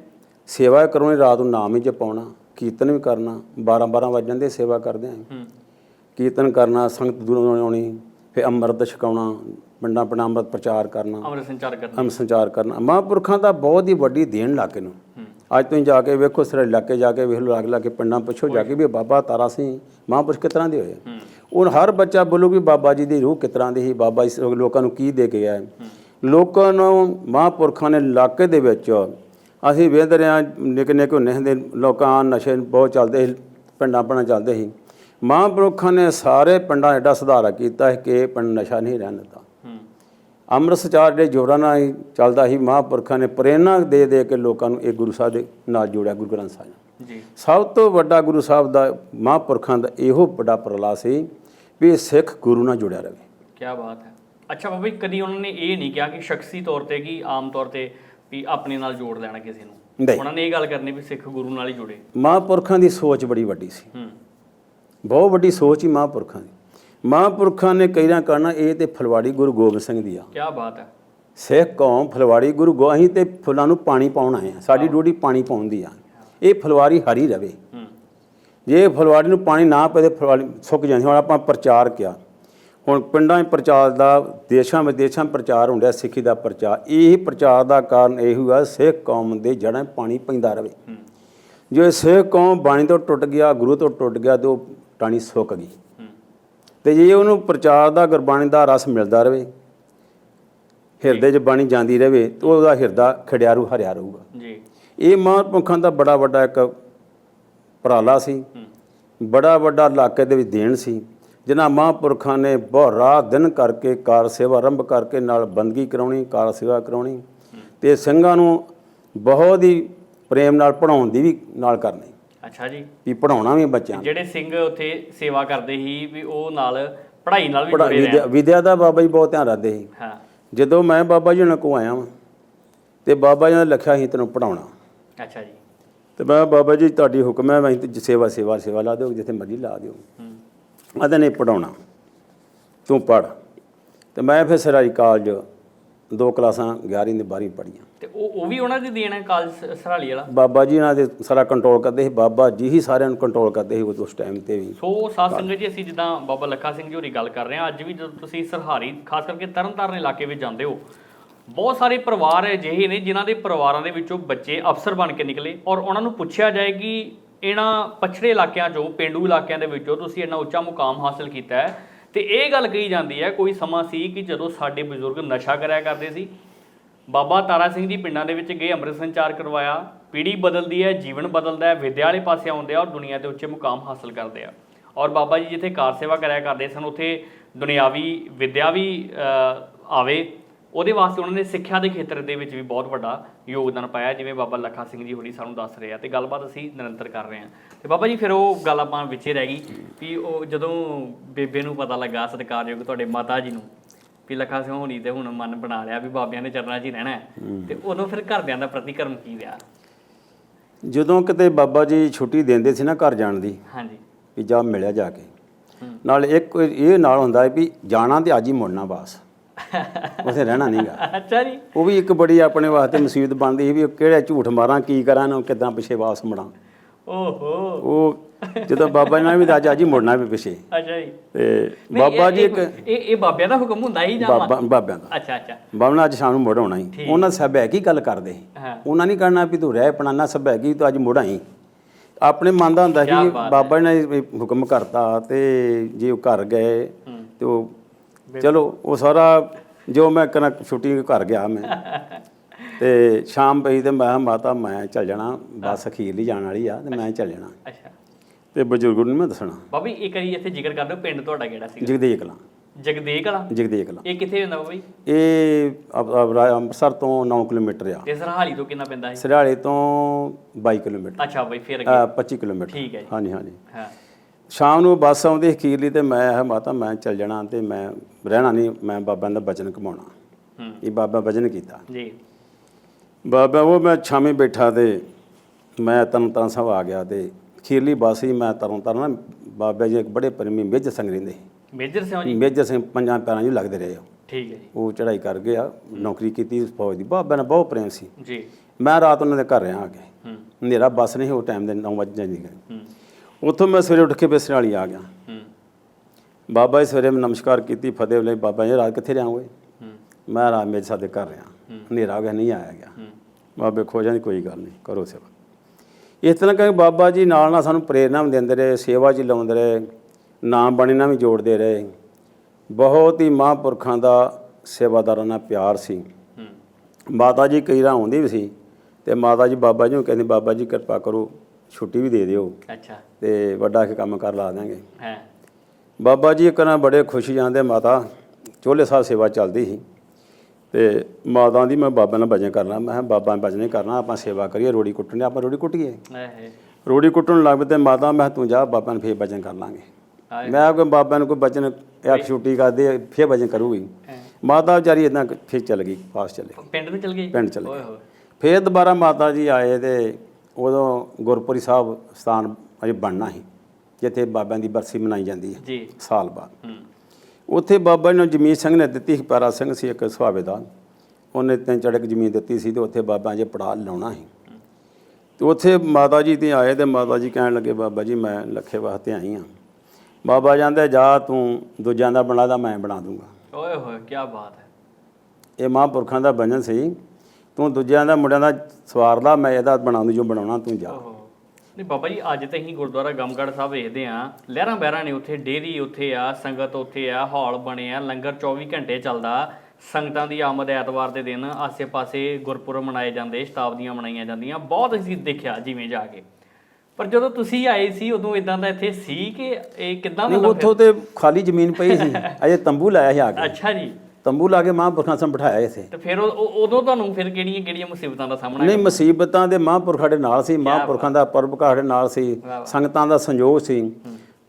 ਸੇਵਾ ਕਰਾਉਣੀ ਰਾਤ ਨੂੰ ਨਾਮ ਹੀ ਜਪਾਉਣਾ ਕੀਰਤਨ ਵੀ ਕਰਨਾ 12 12 ਵਜੇ ਜਾਂਦੇ ਸੇਵਾ ਕਰਦੇ ਆਂ। ਕੀਰਤਨ ਕਰਨਾ ਸੰਗਤ ਦੂਰੋਂ ਆਉਣੀ ਫਿਰ ਅੰਮ੍ਰਿਤ ਛਕਾਉਣਾ ਪਿੰਡਾਂ ਪਿੰਡਾਂ ਅੰਮ੍ਰਿਤ ਪ੍ਰਚਾਰ ਕਰਨਾ ਅਮਰ ਸੰਚਾਰ ਕਰਨਾ। ਅਮ ਸੰਚਾਰ ਕਰਨਾ। ਮਹਾਂਪੁਰਖਾਂ ਦਾ ਬਹੁਤ ਹੀ ਵੱਡੀ ਦੇਣ ਇਲਾਕੇ ਨੂੰ ਅੱਜ ਤੁਸੀਂ ਜਾ ਕੇ ਵੇਖੋ ਸਿਰ ਇਲਾਕੇ ਜਾ ਕੇ ਵੇਖ ਲਓ ਲਾਗੇ ਲਾਗੇ ਪਿੰਡਾਂ ਪੁੱਛੋ ਜਾ ਕੇ ਵੀ ਬਾਬਾ ਤਾਰਾ ਸਿੰਘ ਮਹਾਂਪੁਰਖ ਕਿਸ ਤਰ੍ਹਾਂ ਦੇ ਹੋਏ ਹੁਣ ਹਰ ਬੱਚਾ ਬੋਲੂ ਵੀ ਬਾਬਾ ਜੀ ਦੀ ਰੂਹ ਕਿਸ ਤਰ੍ਹਾਂ ਦੀ ਸੀ ਬਾਬਾ ਜੀ ਲੋਕਾਂ ਨੂੰ ਕੀ ਦੇ ਕੇ ਹੈ। ਲੋਕਾਂ ਨੂੰ ਮਹਾਂਪੁਰਖਾਂ ਨੇ ਇਲਾਕੇ ਦੇ ਵਿੱਚ ਅਸੀਂ ਵੇਖਦੇ ਰਹੇ ਹਾਂ ਨਿੱਕੇ ਨਿੱਕੇ ਹੁੰਦੇ ਹੁੰਦੇ ਲੋਕਾਂ ਨਸ਼ੇ ਬਹੁਤ ਚੱਲਦੇ ਸੀ ਪਿੰਡਾਂ ਪਿੰਡਾਂ ਚੱਲਦੇ ਸੀ। ਮਹਾਂਪੁਰਖਾਂ ਨੇ ਸਾਰੇ ਪਿੰਡਾਂ ਐਡਾ ਸੁਧਾਰ ਕੀਤਾ ਕਿ ਪਿੰਡ ਨਸ਼ਾ ਨਹੀਂ ਰਹਿਣ ਦਿੱਤਾ। ਹੂੰ ਅੰਮ੍ਰਿਤ ਸਚਾਰ ਦੇ ਜੋਰਾਂ ਨਾਲ ਹੀ ਚੱਲਦਾ ਸੀ ਮਹਾਂਪੁਰਖਾਂ ਨੇ ਪ੍ਰੇਰਣਾ ਦੇ ਦੇ ਕੇ ਲੋਕਾਂ ਨੂੰ ਇਹ ਗੁਰੂ ਸਾਹਿਬ ਦੇ ਨਾਲ ਜੋੜਿਆ ਗੁਰੂ ਗ੍ਰੰਥ ਸਾਹਿਬ। ਜੀ। ਸਭ ਤੋਂ ਵੱਡਾ ਗੁਰੂ ਸਾਹਿਬ ਦਾ ਮਹਾਂਪੁਰਖਾਂ ਦਾ ਇਹੋ ਵੱਡਾ ਪ੍ਰਲਾ ਸੀ ਵੀ ਸਿੱਖ ਗੁਰੂ ਨਾਲ ਜੁੜਿਆ ਰਹੇ। ਕੀ ਬਾਤ ਹੈ। ਅੱਛਾ ਬਾਬਾ ਜੀ ਕਦੀ ਉਹਨਾਂ ਨੇ ਇਹ ਨਹੀਂ ਕਿਹਾ ਕਿ ਸ਼ਖਸੀ ਤੌਰ ਤੇ ਕਿ ਆਮ ਤੌਰ ਤੇ ਵੀ ਆਪਣੇ ਨਾਲ ਜੋੜ ਲੈਣਾ ਕਿਸੇ ਨੂੰ? ਉਹਨਾਂ ਨੇ ਇਹ ਗੱਲ ਕਰਨੀ ਵੀ ਸਿੱਖ ਗੁਰੂ ਨਾਲ ਹੀ ਜੁੜੇ। ਮਹਾਂਪੁਰਖਾਂ ਦੀ ਸੋਚ ਬੜੀ ਵੱਡੀ ਸੀ। ਹੂੰ। ਬਹੁਤ ਵੱਡੀ ਸੋਚ ਹੀ ਮਹਾਂਪੁਰਖਾਂ ਦੀ। ਮਹਾਂਪੁਰਖਾਂ ਨੇ ਕਈਆਂ ਕਰਨਾ ਇਹ ਤੇ ਫਲਵਾੜੀ ਗੁਰੂ ਗੋਬਿੰਦ ਸਿੰਘ ਦੀ ਆ। ਕੀ ਬਾਤ ਹੈ। ਸਿੱਖ ਕੌਮ ਫਲਵਾੜੀ ਗੁਰੂ ਗੋ ਅਸੀਂ ਤੇ ਫੁੱਲਾਂ ਨੂੰ ਪਾਣੀ ਪਾਉਣ ਆਏ ਆ ਸਾਡੀ ਡਿਊਟੀ ਪਾਣੀ ਪਾਉਣ ਦੀ ਆ। ਇਹ ਫਲਵਾੜੀ ਹਰੀ ਰਵੇ। ਜੇ ਫਲਵਾੜੀ ਨੂੰ ਪਾਣੀ ਨਾ ਪਏ ਤੇ ਫਲਵਾੜੀ ਸੁੱਕ ਜਾਂਦੀ। ਹੁਣ ਆਪਾਂ ਪ੍ਰਚਾਰ ਕਿਆ? ਹੁਣ ਪਿੰਡਾਂ 'ਚ ਪ੍ਰਚਾਰ ਦਾ ਦੇਸ਼ਾਂ ਵਿਦੇਸ਼ਾਂ ਪ੍ਰਚਾਰ ਹੁੰਦਾ ਸਿੱਖੀ ਦਾ ਪ੍ਰਚਾਰ। ਇਹ ਪ੍ਰਚਾਰ ਦਾ ਕਾਰਨ ਇਹ ਹੋਇਆ ਸਿੱਖ ਕੌਮ ਦੇ ਜੜ੍ਹਾਂ 'ਚ ਪਾਣੀ ਪੈਂਦਾ ਰਵੇ। ਜੇ ਸਿੱਖ ਕੌਮ ਬਾਣੀ ਤੋਂ ਟੁੱਟ ਗਿਆ ਗੁਰੂ ਤੋਂ ਟੁੱਟ ਗਿਆ ਤੇ ਉਹ ਟਾਣੀ ਸੁੱਕ ਗਈ। ਤੇ ਜੇ ਉਹਨੂੰ ਪ੍ਰਚਾਰ ਦਾ ਗੁਰਬਾਣੀ ਦਾ ਰਸ ਮਿਲਦਾ ਰਵੇ ਹਿਰਦੇ 'ਚ ਬਾਣੀ ਜਾਂਦੀ ਰਵੇ ਤੇ ਉਹਦਾ ਹਿਰਦਾ ਖੜਿਆਰੂ ਹਰਿਆ ਰਹੂਗਾ। ਜੀ। ਇਹ ਮਹਾਂਪੁਰਖਾਂ ਦਾ ਬੜਾ ਵੱਡਾ ਇੱਕ ਉਪਰਾਲਾ ਸੀ। ਬੜਾ ਵੱਡਾ ਇਲਾਕੇ ਦੇ ਵਿੱਚ ਦੇਣ ਸੀ। ਜਿਨ੍ਹਾਂ ਮਹਾਂਪੁਰਖਾਂ ਨੇ ਬਹੁਤ ਰਾਤ ਦਿਨ ਕਰਕੇ ਕਾਰ ਸੇਵਾ ਆਰੰਭ ਕਰਕੇ ਨਾਲ ਬੰਦਗੀ ਕਰਾਉਣੀ ਕਾਰ ਸੇਵਾ ਕਰਾਉਣੀ ਤੇ ਸਿੰਘਾਂ ਨੂੰ ਬਹੁਤ ਹੀ ਪ੍ਰੇਮ ਨਾਲ ਪੜਾਉਣ ਦੀ ਵੀ ਨਾਲ ਕਰਨੀ। ਅੱਛਾ ਜੀ। ਵੀ ਪੜਾਉਣਾ ਵੀ ਬੱਚਿਆਂ ਨੂੰ। ਜਿਹੜੇ ਸਿੰਘ ਉੱਥੇ ਸੇਵਾ ਕਰਦੇ ਸੀ ਵੀ ਉਹ ਨਾਲ ਪੜ੍ਹਾਈ ਨਾਲ ਵੀ ਜੁੜੇ ਵਿਦਿਆ ਰਹਿਣ। ਵਿਦਿਆ ਦਾ ਬਾਬਾ ਜੀ ਬਹੁਤ ਧਿਆਨ ਰੱਖਦੇ ਸੀ। ਹਾਂ। ਜਦੋਂ ਮੈਂ ਬਾਬਾ ਜੀ ਨਾਲ ਕੋ ਆਇਆ ਵਾਂ ਤੇ ਬਾਬਾ ਜੀ ਨੇ ਲਿਖਿਆ ਸੀ ਤੈਨੂੰ ਪੜਾਉਣਾ ਅੱਛਾ ਜੀ। ਤੇ ਮੈਂ ਬਾਬਾ ਜੀ ਤੁਹਾਡੀ ਹੁਕਮ ਹੈ ਮੈਂ ਤੇ ਸੇਵਾ ਸੇਵਾ ਸੇਵਾ ਲਾ ਦਿਓ ਜਿੱਥੇ ਮਰਜ਼ੀ ਲਾ ਦਿਓ। ਹੂੰ। ਨਹੀਂ ਪੜਾਉਣਾ ਤੂੰ ਪੜ ਤੇ ਮੈਂ ਫਿਰ ਸਰਾਈ ਕਾਲਜ ਦੋ ਕਲਾਸਾਂ 11ਵੀਂ ਤੇ 12ਵੀਂ ਪੜ੍ਹੀਆਂ। ਤੇ ਉਹ ਉਹ ਵੀ ਉਹਨਾਂ ਦੀ ਦੇਣ ਹੈ ਕਾਲਜ ਸਰਾਲੀ ਵਾਲਾ? ਬਾਬਾ ਜੀ ਇਹਨਾਂ ਦੇ ਸਾਰਾ ਕੰਟਰੋਲ ਕਰਦੇ ਸੀ ਬਾਬਾ ਜੀ ਹੀ ਸਾਰਿਆਂ ਨੂੰ ਕੰਟਰੋਲ ਕਰਦੇ ਸੀ ਉਸ ਟਾਈਮ ਤੇ ਵੀ। ਸੋ ਸਾਧ ਸੰਗਤ ਜੀ ਅਸੀਂ ਜਿੱਦਾਂ ਬਾਬਾ ਲੱਖਾ ਸਿੰਘ ਜੀ ਹੋਰੀ ਗੱਲ ਕਰ ਰਹੇ ਹਾਂ ਅੱਜ ਵੀ ਜਦੋਂ ਤੁਸੀਂ ਸਰਹਾਰੀ ਖਾਸ ਕਰਕੇ ਤਰਨਤਾਰਨ ਇਲਾਕੇ ਵਿੱਚ ਜਾਂਦੇ ਹੋ ਬਹੁਤ ਸਾਰੇ ਪਰਿਵਾਰ ਅਜਿਹੇ ਨੇ ਜਿਨ੍ਹਾਂ ਦੇ ਪਰਿਵਾਰਾਂ ਦੇ ਵਿੱਚੋਂ ਬੱਚੇ ਅਫਸਰ ਬਣ ਕੇ ਨਿਕਲੇ ਔਰ ਉਹਨਾਂ ਨੂੰ ਪੁੱਛਿਆ ਜਾਏ ਕਿ ਇਹਨਾਂ ਪਛੜੇ ਇਲਾਕਿਆਂ 'ਚੋਂ ਪਿੰਡੂ ਇਲਾਕਿਆਂ ਦੇ ਵਿੱਚੋਂ ਤੁਸੀਂ ਇੰਨਾ ਉੱਚਾ ਮੁਕਾਮ ਹਾਸਲ ਕੀਤਾ ਹੈ ਤੇ ਇਹ ਗੱਲ ਕਹੀ ਜਾਂਦੀ ਹੈ, ਕੋਈ ਸਮਾਂ ਸੀ ਕਿ ਜਦੋਂ ਸਾਡੇ ਬਜ਼ੁਰਗ ਨਸ਼ਾ ਕਰਿਆ ਕਰਦੇ ਸੀ? ਬਾਬਾ ਤਾਰਾ ਸਿੰਘ ਜੀ ਪਿੰਡਾਂ ਦੇ ਵਿੱਚ ਗਏ, ਅੰਮ੍ਰਿਤ ਸੰਚਾਰ ਕਰਵਾਇਆ, ਪੀੜ੍ਹੀ ਬਦਲਦੀ ਹੈ, ਜੀਵਨ ਬਦਲਦਾ ਹੈ, ਵਿਦਿਆ ਵਾਲੇ ਪਾਸੇ ਆਉਂਦੇ ਆ ਔਰ ਦੁਨੀਆ ਦੇ ਉੱਚੇ ਮੁਕਾਮ ਹਾਸਲ ਕਰਦੇ ਆ। ਔਰ ਬਾਬਾ ਜੀ ਜਿੱਥੇ ਕਾਰ ਸੇਵਾ ਕਰਿਆ ਕਰਦੇ ਸਨ, ਉੱਥੇ ਦੁਨਿਆਵੀ ਵਿਦਿਆ ਵੀ ਆਵੇ ਉਹਦੇ ਵਾਸਤੇ ਉਹਨਾਂ ਨੇ ਸਿੱਖਿਆ ਦੇ ਖੇਤਰ ਦੇ ਵਿੱਚ ਵੀ ਬਹੁਤ ਵੱਡਾ ਯੋਗਦਾਨ ਪਾਇਆ ਜਿਵੇਂ ਬਾਬਾ ਲੱਖਾ ਸਿੰਘ ਜੀ ਹੋਣੀ ਸਾਨੂੰ ਦੱਸ ਰਹੇ ਆ ਤੇ ਗੱਲਬਾਤ ਅਸੀਂ ਨਿਰੰਤਰ ਕਰ ਰਹੇ ਹਾਂ ਤੇ ਬਾਬਾ ਜੀ ਫਿਰ ਉਹ ਗੱਲ ਆਪਾਂ ਵਿੱਚੇ ਰਹਿ ਗਈ ਵੀ ਉਹ ਜਦੋਂ ਬੇਬੇ ਨੂੰ ਪਤਾ ਲੱਗਾ ਸਤਿਕਾਰਯੋਗ ਤੁਹਾਡੇ ਮਾਤਾ ਜੀ ਨੂੰ ਵੀ ਲੱਖਾ ਸਿੰਘ ਹੋਣੀ ਤੇ ਹੁਣ ਮਨ ਬਣਾ ਲਿਆ ਵੀ ਬਾਬਿਆਂ ਦੇ ਚਰਨਾਂ 'ਚ ਹੀ ਰਹਿਣਾ ਤੇ ਉਦੋਂ ਫਿਰ ਘਰਦਿਆਂ ਦਾ ਪ੍ਰਤੀਕਰਮ ਕੀ ਰਿਹਾ? ਜਦੋਂ ਕਿਤੇ ਬਾਬਾ ਜੀ ਛੁੱਟੀ ਦਿੰਦੇ ਸੀ ਨਾ ਘਰ ਜਾਣ ਦੀ ਹਾਂਜੀ। ਵੀ ਜਾ ਮਿਲਿਆ ਜਾ ਕੇ। ਨਾਲ ਇੱਕ ਇਹ ਨਾਲ ਹੁੰਦਾ ਹੈ ਵੀ ਜਾਣਾ ਤੇ ਅੱਜ ਹੀ ਮੁੜਨਾ ਬਸ ਉਥੇ ਰਹਿਣਾ ਨਹੀਂਗਾ ਅੱਛਾ ਜੀ। ਉਹ ਵੀ ਇੱਕ ਬੜੀ ਆਪਣੇ ਵਾਸਤੇ ਮੁਸੀਬਤ ਬਣਦੀ ਸੀ ਵੀ ਕਿਹੜਾ ਝੂਠ ਮਾਰਾਂ ਕੀ ਕਰਾਂ ਨੂੰ ਕਿਦਾਂ ਪਿੱਛੇ ਵਾਪਸ ਮੁੜਾਂ। ਓਹੋ। ਉਹ ਜਦੋਂ ਬਾਬਾ ਜੀ ਨਾਲ ਵੀ ਅੱਜ ਹੀ ਮੁੜਨਾ ਵੀ ਪਿੱਛੇ। ਅੱਛਾ ਜੀ। ਤੇ ਬਾਬਾ ਜੀ ਇੱਕ ਇਹ ਇਹ ਬਾਬਿਆਂ ਦਾ ਹੁਕਮ ਹੁੰਦਾ ਹੀ ਜਾਂ ਬਾਬਾ ਬਾਬਿਆਂ ਦਾ। ਅੱਛਾ ਅੱਛਾ। ਬਾਬਾ ਨੇ ਅੱਜ ਸ਼ਾਮ ਨੂੰ ਮੁੜ ਆਉਣਾ ਹੀ। ਉਹਨਾਂ ਸਭ ਹੈ ਕੀ ਗੱਲ ਕਰਦੇ ਸੀ। ਉਹਨਾਂ ਨਹੀਂ ਕਰਨਾ ਵੀ ਤੂੰ ਰਹਿ ਪਣਾਨਾ ਸਭ ਹੈ ਕੀ ਤੂੰ ਅੱਜ ਮੁੜ ਆਈ। ਆਪਣੇ ਮਨ ਦਾ ਹੁੰਦਾ ਬਾਤ ਬਾਬਾ ਜੀ ਨੇ ਹੁਕਮ ਕਰਤਾ ਤੇ ਜੇ ਉਹ ਘਰ ਗਏ। ਤੇ ਉਹ ਚਲੋ ਉਹ ਸਾਰਾ ਜੋ ਮੈਂ ਕਰਾਂ ਛੁੱਟੀ ਘਰ ਗਿਆ ਮੈਂ। ਤੇ ਸ਼ਾਮ ਪਈ ਤੇ ਮੈਂ ਮਾਤਾ ਮੈਂ ਚੱਲ ਜਾਣਾ ਬੱਸ ਅਖੀਰਲੀ ਜਾਣ ਵਾਲੀ ਆ ਤੇ ਮੈਂ ਚੱਲ ਜਾਣਾ। ਅੱਛਾ। ਤੇ ਬਜ਼ੁਰਗ ਨੂੰ ਮੈਂ ਦੱਸਣਾ। ਬਾਬੀ ਇੱਕ ਵਾਰੀ ਇੱਥੇ ਜ਼ਿਕਰ ਕਰ ਦਿਓ ਪਿੰਡ ਤੁਹਾਡਾ ਕਿਹੜਾ ਸੀ ਜਗਦੇਕ ਕਲਾਂ। ਜਗਦੇਕ ਵਾਲਾ ਜਗਦੇਕ ਕਲਾਂ। ਇਹ ਕਿੱਥੇ ਹੁੰਦਾ ਬਾਬੀ? ਇਹ ਅਬ- ਰਾ- ਅੰਮ੍ਰਿਤਸਰ ਤੋਂ 9 ਕਿਲੋਮੀਟਰ ਆ। ਤੇ ਸਰਹਾਲੀ ਤੋਂ ਕਿੰਨਾ ਪੈਂਦਾ ਹੈ ਸਰਿਆਲੇ ਤੋਂ 22 ਕਿਲੋਮੀਟਰ। ਅੱਛਾ ਬਾਈ ਫਿਰ ਅੱਗੇ। 25 ਕਿਲੋਮੀਟਰ। ਠੀਕ ਹੈ ਜੀ। ਹਾਂਜੀ ਹਾਂਜੀ। ਹਾਂ। ਸ਼ਾਮ ਨੂੰ ਬੱਸ ਆਉਂਦੀ ਅਖੀਰਲੀ ਤੇ ਮੈਂ ਆ ਮਾਤਾ ਮੈਂ ਚੱਲ ਜਾਣਾ ਤੇ ਮੈਂ ਰਹਿਣਾ ਨਹੀਂ ਮੈਂ ਬਾਬਿਆਂ ਦਾ ਬਚਨ ਕਮਾਉਣਾ ਹੂੰ। ਇਹ ਬਾਬਾ ਵਚਨ ਕੀਤਾ। ਜੀ। ਬਾਬਾ ਉਹ ਮੈਂ ਛਾਵੇਂ ਬੈਠਾ ਤੇ ਮੈਂ ਤਾਰਨ ਸਾਹਿਬ ਆ ਗਿਆ ਤੇ ਅਖੀਰਲੀ ਬੱਸ ਹੀ ਮੈਂ ਤਰਨ ਤਾਰਨ ਬਾਬਾ ਜੀ ਇੱਕ ਬੜੇ ਪਰਮੀ ਮੇਜਰ ਸਿੰਘ ਰਹਿੰਦੇ ਮੇਜਰ ਸਿੰਘ ਜੀ? ਮੇਜਰ ਸਿੰਘ ਪੰਜਾਂ ਪੈਰਾਂ 'ਚ ਲੱਗਦੇ ਰਹੇ ਉਹ। ਠੀਕ ਹੈ ਜੀ। ਉਹ ਚੜ੍ਹਾਈ ਕਰ ਗਿਆ ਨੌਕਰੀ ਕੀਤੀ ਫੌਜ ਦੀ। ਬਾਬਾ ਨਾਲ ਬਹੁਤ ਪ੍ਰੇਮ ਸੀ। ਜੀ। ਮੈਂ ਰਾਤ ਉਹਨਾਂ ਦੇ ਘਰ ਰਿਹਾ ਆ ਕੇ। ਹੂੰ। ਹਨੇਰਾ ਬੱਸ ਨਹੀਂ ਉਹ ਟਾਈਮ ਦੇ 9 ਵਜੇ ਜਾਂਦੀ ਗਈ ਹੂੰ। ਉੱਥੋਂ ਮੈਂ ਸਵੇਰੇ ਉੱਠ ਕੇ ਬਿਸਤਰੇ ਵਾਲੀ ਆ ਗਿਆ। ਬਾਬਾ ਜੀ ਸਵੇਰੇ ਮੈਂ ਨਮਸਕਾਰ ਕੀਤੀ, ਫਤਿਹ ਲਈ ਬਾਬਾ ਜੀ ਰਾਤ ਕਿੱਥੇ ਰਹੋਗੇ? ਹੂੰ ਮੈਂ ਰਾਤ ਮੇਰੇ ਸਾਡੇ ਘਰ ਰਿਹਾ। ਹਨੇਰਾ ਹੋ ਗਿਆ, ਨਹੀਂ ਆਇਆ ਗਿਆ। ਬਾਬੇ ਖੋਜਾਂ ਦੀ ਕੋਈ ਗੱਲ ਨਹੀਂ, ਕਰੋ ਸੇਵਾ। ਇਸ ਤਰ੍ਹਾਂ ਕਿ ਬਾਬਾ ਜੀ ਨਾਲ ਨਾਲ ਸਾਨੂੰ ਪ੍ਰੇਰਨਾ ਵੀ ਦਿੰਦੇ ਰਹੇ, ਸੇਵਾ 'ਚ ਲਾਉਂਦੇ ਰਹੇ, ਨਾਮ ਬਾਣੀ ਨਾਲ ਵੀ ਜੋੜਦੇ ਰਹੇ। ਬਹੁਤ ਹੀ ਮਹਾਂਪੁਰਖਾਂ ਦਾ ਸੇਵਾਦਾਰਾਂ ਨਾਲ ਪਿਆਰ ਸੀ। ਮਾਤਾ ਜੀ ਕਈ ਵਾਰ ਆਉਂਦੀ ਵੀ ਸੀ ਤੇ ਮਾਤਾ ਜੀ ਬਾਬਾ ਜੀ ਨੂੰ ਕਹਿੰਦੇ, ਬਾਬਾ ਜੀ ਕਿਰਪਾ ਕਰੋ। ਛੁੱਟੀ ਵੀ ਦੇ ਦਿਓ। ਅੱਛਾ। ਤੇ ਵੱਡਾ ਕੇ ਕੰਮ ਕਰ ਲਾ ਦਾਂਗੇ ਹੈ। ਬਾਬਾ ਜੀ ਇੱਕ ਨਾ ਬੜੇ ਖੁਸ਼ ਜਾਂਦੇ ਮਾਤਾ ਚੋਲੇ ਸਾਹਿਬ ਸੇਵਾ ਚੱਲਦੀ ਸੀ। ਤੇ ਮਾਤਾ ਦੀ ਮੈਂ ਬਾਬਾ ਨਾਲ ਭਜਨ ਕਰਨਾ ਮੈਂ ਕਿਹਾ ਬਾਬਾ ਨੇ ਭਜਨ ਨਹੀਂ ਕਰਨਾ ਆਪਾਂ ਸੇਵਾ ਕਰੀਏ ਰੋੜੀ ਕੁੱਟਣੀ ਆਪਾਂ ਰੋੜੀ ਕੁੱਟੀਏ। ਰੋੜੀ ਕੁੱਟਣ ਲੱਗ ਪਏ ਤੇ ਮਾਤਾ ਮੈਂ ਤੂੰ ਜਾ ਬਾਬਾ ਨੂੰ ਫੇਰ ਭਜਨ ਕਰ ਲਾਂਗੇ। ਮੈਂ ਕੋਈ ਬਾਬਾ ਨੂੰ ਕੋਈ ਭਜਨ ਇੱਕ ਛੁੱਟੀ ਕਰਦੇ ਫੇਰ ਭਜਨ ਕਰੂਗੀ। ਮਾਤਾ ਵਿਚਾਰੀ ਇਦਾਂ ਫੇਰ ਚੱਲ ਗਈ ਪਾਸ ਚਲੇ ਗਈ। ਪਿੰਡ ਨੂੰ ਚਲ ਗਏ ਪਿੰਡ ਚਲੇ ਹੋਏ। ਫੇਰ ਦੁਬਾਰਾ ਮਾਤਾ ਜੀ ਆਏ ਤੇ ਉਦੋਂ ਗੁਰਪੁਰੀ ਸਾਹਿਬ ਸਥਾਨ ਅਜੇ ਬਣਨਾ ਸੀ ਜਿੱਥੇ ਬਾਬਿਆਂ ਦੀ ਬਰਸੀ ਮਨਾਈ ਜਾਂਦੀ ਹੈ ਜੀ। ਸਾਲ ਬਾਅਦ। ਉੱਥੇ ਬਾਬਾ ਜੀ ਨੂੰ ਜਮੀਨ ਸਿੰਘ ਨੇ ਦਿੱਤੀ ਸੀ ਪਾਰਾ ਸਿੰਘ ਸੀ ਇੱਕ ਸੁਹਾਵੇਦਾਰ। ਉਹਨੇ ਤਿੰਨ ਚੜਕ ਜ਼ਮੀਨ ਦਿੱਤੀ ਸੀ ਤੇ ਉੱਥੇ ਬਾਬਾ ਜੀ ਪੜਾ ਲਾਉਣਾ ਸੀ। ਤੇ ਉੱਥੇ ਮਾਤਾ ਜੀ ਤੇ ਆਏ ਤੇ ਮਾਤਾ ਜੀ ਕਹਿਣ ਲੱਗੇ ਬਾਬਾ ਜੀ ਮੈਂ ਲੱਖੇ ਵਾਸਤੇ ਆਈ ਹਾਂ ਬਾਬਾ ਜਾਂਦੇ ਜਾ ਤੂੰ ਦੂਜਿਆਂ ਦਾ ਬਣਾ ਦਾ ਮੈਂ ਬਣਾ ਦੂੰਗਾ। ਓਏ ਹੋਏ ਕੀ ਬਾਤ ਹੈ। ਇਹ ਮਹਾਂਪੁਰਖਾਂ ਦਾ ਬੰਜਨ ਸੀ। ਤੂੰ ਦੂਜਿਆਂ ਦਾ ਮੁੰਡਿਆਂ ਦਾ ਸਵਾਰ ਲਾ ਮੈਂ ਇਹਦਾ ਬਣਾ ਦੂੰ ਜੋ ਬਣਾਉਣਾ ਤੂੰ ਜਾ। ਨਹੀਂ ਬਾਬਾ ਜੀ ਅੱਜ ਤੇ ਅਸੀਂ ਗੁਰਦੁਆਰਾ ਗਮਗੜ ਸਾਹਿਬ ਵੇਖਦੇ ਆ ਲਹਿਰਾਂ ਬਹਿਰਾਂ ਨੇ ਉੱਥੇ ਡੇਰੀ ਉੱਥੇ ਆ ਸੰਗਤ ਉੱਥੇ ਆ ਹਾਲ ਬਣੇ ਆ ਲੰਗਰ 24 ਘੰਟੇ ਚੱਲਦਾ। ਸੰਗਤਾਂ ਦੀ ਆਮਦ ਐਤਵਾਰ ਦੇ ਦਿਨ ਆਸੇ-ਪਾਸੇ ਗੁਰਪੁਰਬ ਮਨਾਏ ਜਾਂਦੇ ਸ਼ਤਾਬਦੀਆਂ ਮਨਾਈਆਂ ਜਾਂਦੀਆਂ। ਬਹੁਤ ਅਸੀਂ ਦੇਖਿਆ ਜਿਵੇਂ ਜਾ ਕੇ। ਪਰ ਜਦੋਂ ਤੁਸੀਂ ਆਏ ਸੀ ਉਦੋਂ ਇਦਾਂ ਦਾ ਇੱਥੇ ਸੀ ਕਿ ਇਹ ਕਿਦਾਂ ਮਤਲਬ ਉੱਥੋਂ ਤੇ ਖਾਲੀ ਜ਼ਮੀਨ ਪਈ ਸੀ। ਅਜੇ ਤੰਬੂ ਲਾਇਆ ਸੀ ਆ ਕੇ। ਅੱਛਾ ਜੀ। ਤੰਬੂ ਲਾ ਕੇ ਮਹਾਂਪੁਰਖਾਂ ਸਾਹਮਣੇ ਬਿਠਾਇਆ ਇੱਥੇ। ਤੇ ਫਿਰ ਉਹ- ਉਦੋਂ ਤੁਹਾਨੂੰ ਫਿਰ ਕਿਹੜੀਆਂ ਕਿਹੜੀਆਂ ਮੁਸੀਬਤਾਂ ਦਾ ਸਾਹਮਣਾ ਨਹੀਂ ਮੁਸੀਬਤਾਂ ਦੇ ਮਹਾਂਪੁਰਖਾਂ ਦੇ ਨਾਲ ਸੀ ਮਹਾਂਪੁਰਖਾਂ ਦਾ ਪਰਉਪਕਾਰ ਦੇ ਨਾਲ ਸੀ। ਸੰਗਤਾਂ ਦਾ ਸੰਯੋਗ ਸੀ।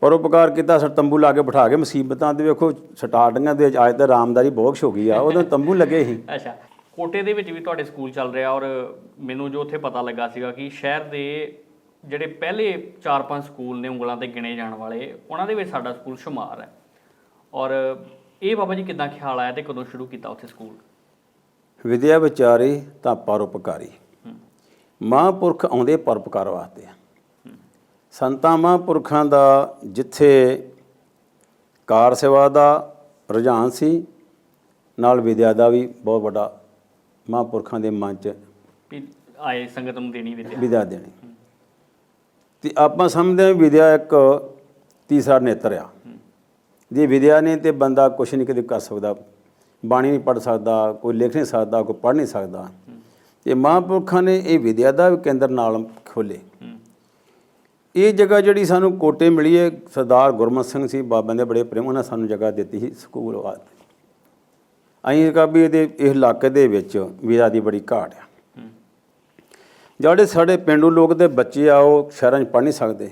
ਪਰਉਪਕਾਰ ਕੀਤਾ ਸਰ ਤੰਬੂ ਲਾ ਕੇ ਬਿਠਾ ਕੇ ਮੁਸੀਬਤਾਂ ਦੇ ਵੇਖੋ ਸਟਾਰਟਿੰਗਾਂ ਦੇ ਅੱਜ ਤੇ ਰਾਮਦਾਰੀ ਬੋਗਸ਼ ਹੋ ਗਈ ਆ ਉਦੋਂ ਤੰਬੂ ਲੱਗੇ ਸੀ। ਅੱਛਾ ਕੋਟੇ ਦੇ ਵਿੱਚ ਵੀ ਤੁਹਾਡੇ ਸਕੂਲ ਚੱਲ ਰਿਹਾ ਔਰ ਮੈਨੂੰ ਜੋ ਉੱਥੇ ਪਤਾ ਲੱਗਾ ਸੀਗਾ ਕਿ ਸ਼ਹਿਰ ਦੇ ਜਿਹੜੇ ਪਹਿਲੇ 4-5 ਸਕੂਲ ਨੇ ਉਂਗਲਾਂ ਤੇ ਗਿਣੇ ਜਾਣ ਵਾਲੇ ਉਹਨਾਂ ਦੇ ਵਿੱਚ ਸਾਡਾ ਸਕੂਲ ਸ਼ੁਮਾਰ ਹੈ। ਔਰ ਇਹ ਬਾਬਾ ਜੀ ਕਿਦਾਂ ਖਿਆਲ ਆਇਆ ਤੇ ਕਦੋਂ ਸ਼ੁਰੂ ਕੀਤਾ ਉੱਥੇ ਸਕੂਲ? ਵਿਦਿਆ ਵਿਚਾਰੀ ਤਾਂ ਪਰਉਪਕਾਰੀ। ਮਹਾਂਪੁਰਖ ਆਉਂਦੇ ਪਰਉਪਕਾਰ ਵਾਸਤੇ ਆ। ਸੰਤਾਂ ਮਹਾਂਪੁਰਖਾਂ ਦਾ ਜਿੱਥੇ ਕਾਰ ਸੇਵਾ ਦਾ ਰੁਝਾਨ ਸੀ ਨਾਲ ਵਿਦਿਆ ਦਾ ਵੀ ਬਹੁਤ ਵੱਡਾ ਮਹਾਂਪੁਰਖਾਂ ਦੇ ਮਨ 'ਚ ਆਏ ਸੰਗਤ ਨੂੰ ਦੇਣੀ ਵਿਦਿਆ। ਵਿਦਿਆ ਦੇਣੀ। ਤੇ ਆਪਾਂ ਸਮਝਦੇ ਹਾਂ ਵਿਦਿਆ ਇੱਕ ਤੀਸਰਾ ਨੇਤਰ ਆ। ਜੇ ਵਿਦਿਆ ਨਹੀਂ ਤੇ ਬੰਦਾ ਕੁਛ ਨਹੀਂ ਕਦੇ ਕਰ ਸਕਦਾ, ਬਾਣੀ ਨਹੀਂ ਪੜ ਸਕਦਾ, ਕੋਈ ਲਿਖ ਨਹੀਂ ਸਕਦਾ, ਕੋਈ ਪੜ ਨਹੀਂ ਸਕਦਾ। ਤੇ ਮਹਾਂਪੁਰਖਾਂ ਨੇ ਇਹ ਵਿਦਿਆ ਦਾ ਵੀ ਕੇਂਦਰ ਨਾਲ ਖੋਲੇ ਇਹ ਜਗ੍ਹਾ ਜਿਹੜੀ ਸਾਨੂੰ ਕੋਟੇ ਮਿਲੀ ਹੈ, ਸਰਦਾਰ ਗੁਰਮਤ ਸਿੰਘ ਸੀ, ਬਾਬਿਆਂ ਦੇ ਬੜੇ ਪ੍ਰੇਮ ਉਹਨਾਂ ਸਾਨੂੰ ਜਗ੍ਹਾ ਦਿੱਤੀ ਸੀ, ਸਕੂਲ ਵਾਸਤੇ। ਅਸੀਂ ਕਹਾ ਵੀ ਇਹਦੇ, ਇਸ ਇਲਾਕੇ ਦੇ ਵਿੱਚ ਵਿਦਿਆ ਦੀ ਬੜੀ ਘਾਟ ਆ। ਜਿਹੜੇ ਸਾਡੇ ਪਿੰਡੂ ਲੋਕ ਦੇ ਬੱਚੇ ਆ, ਉਹ ਸ਼ਹਿਰਾਂ 'ਚ ਪੜ੍ਹ ਨਹੀਂ ਸਕਦੇ,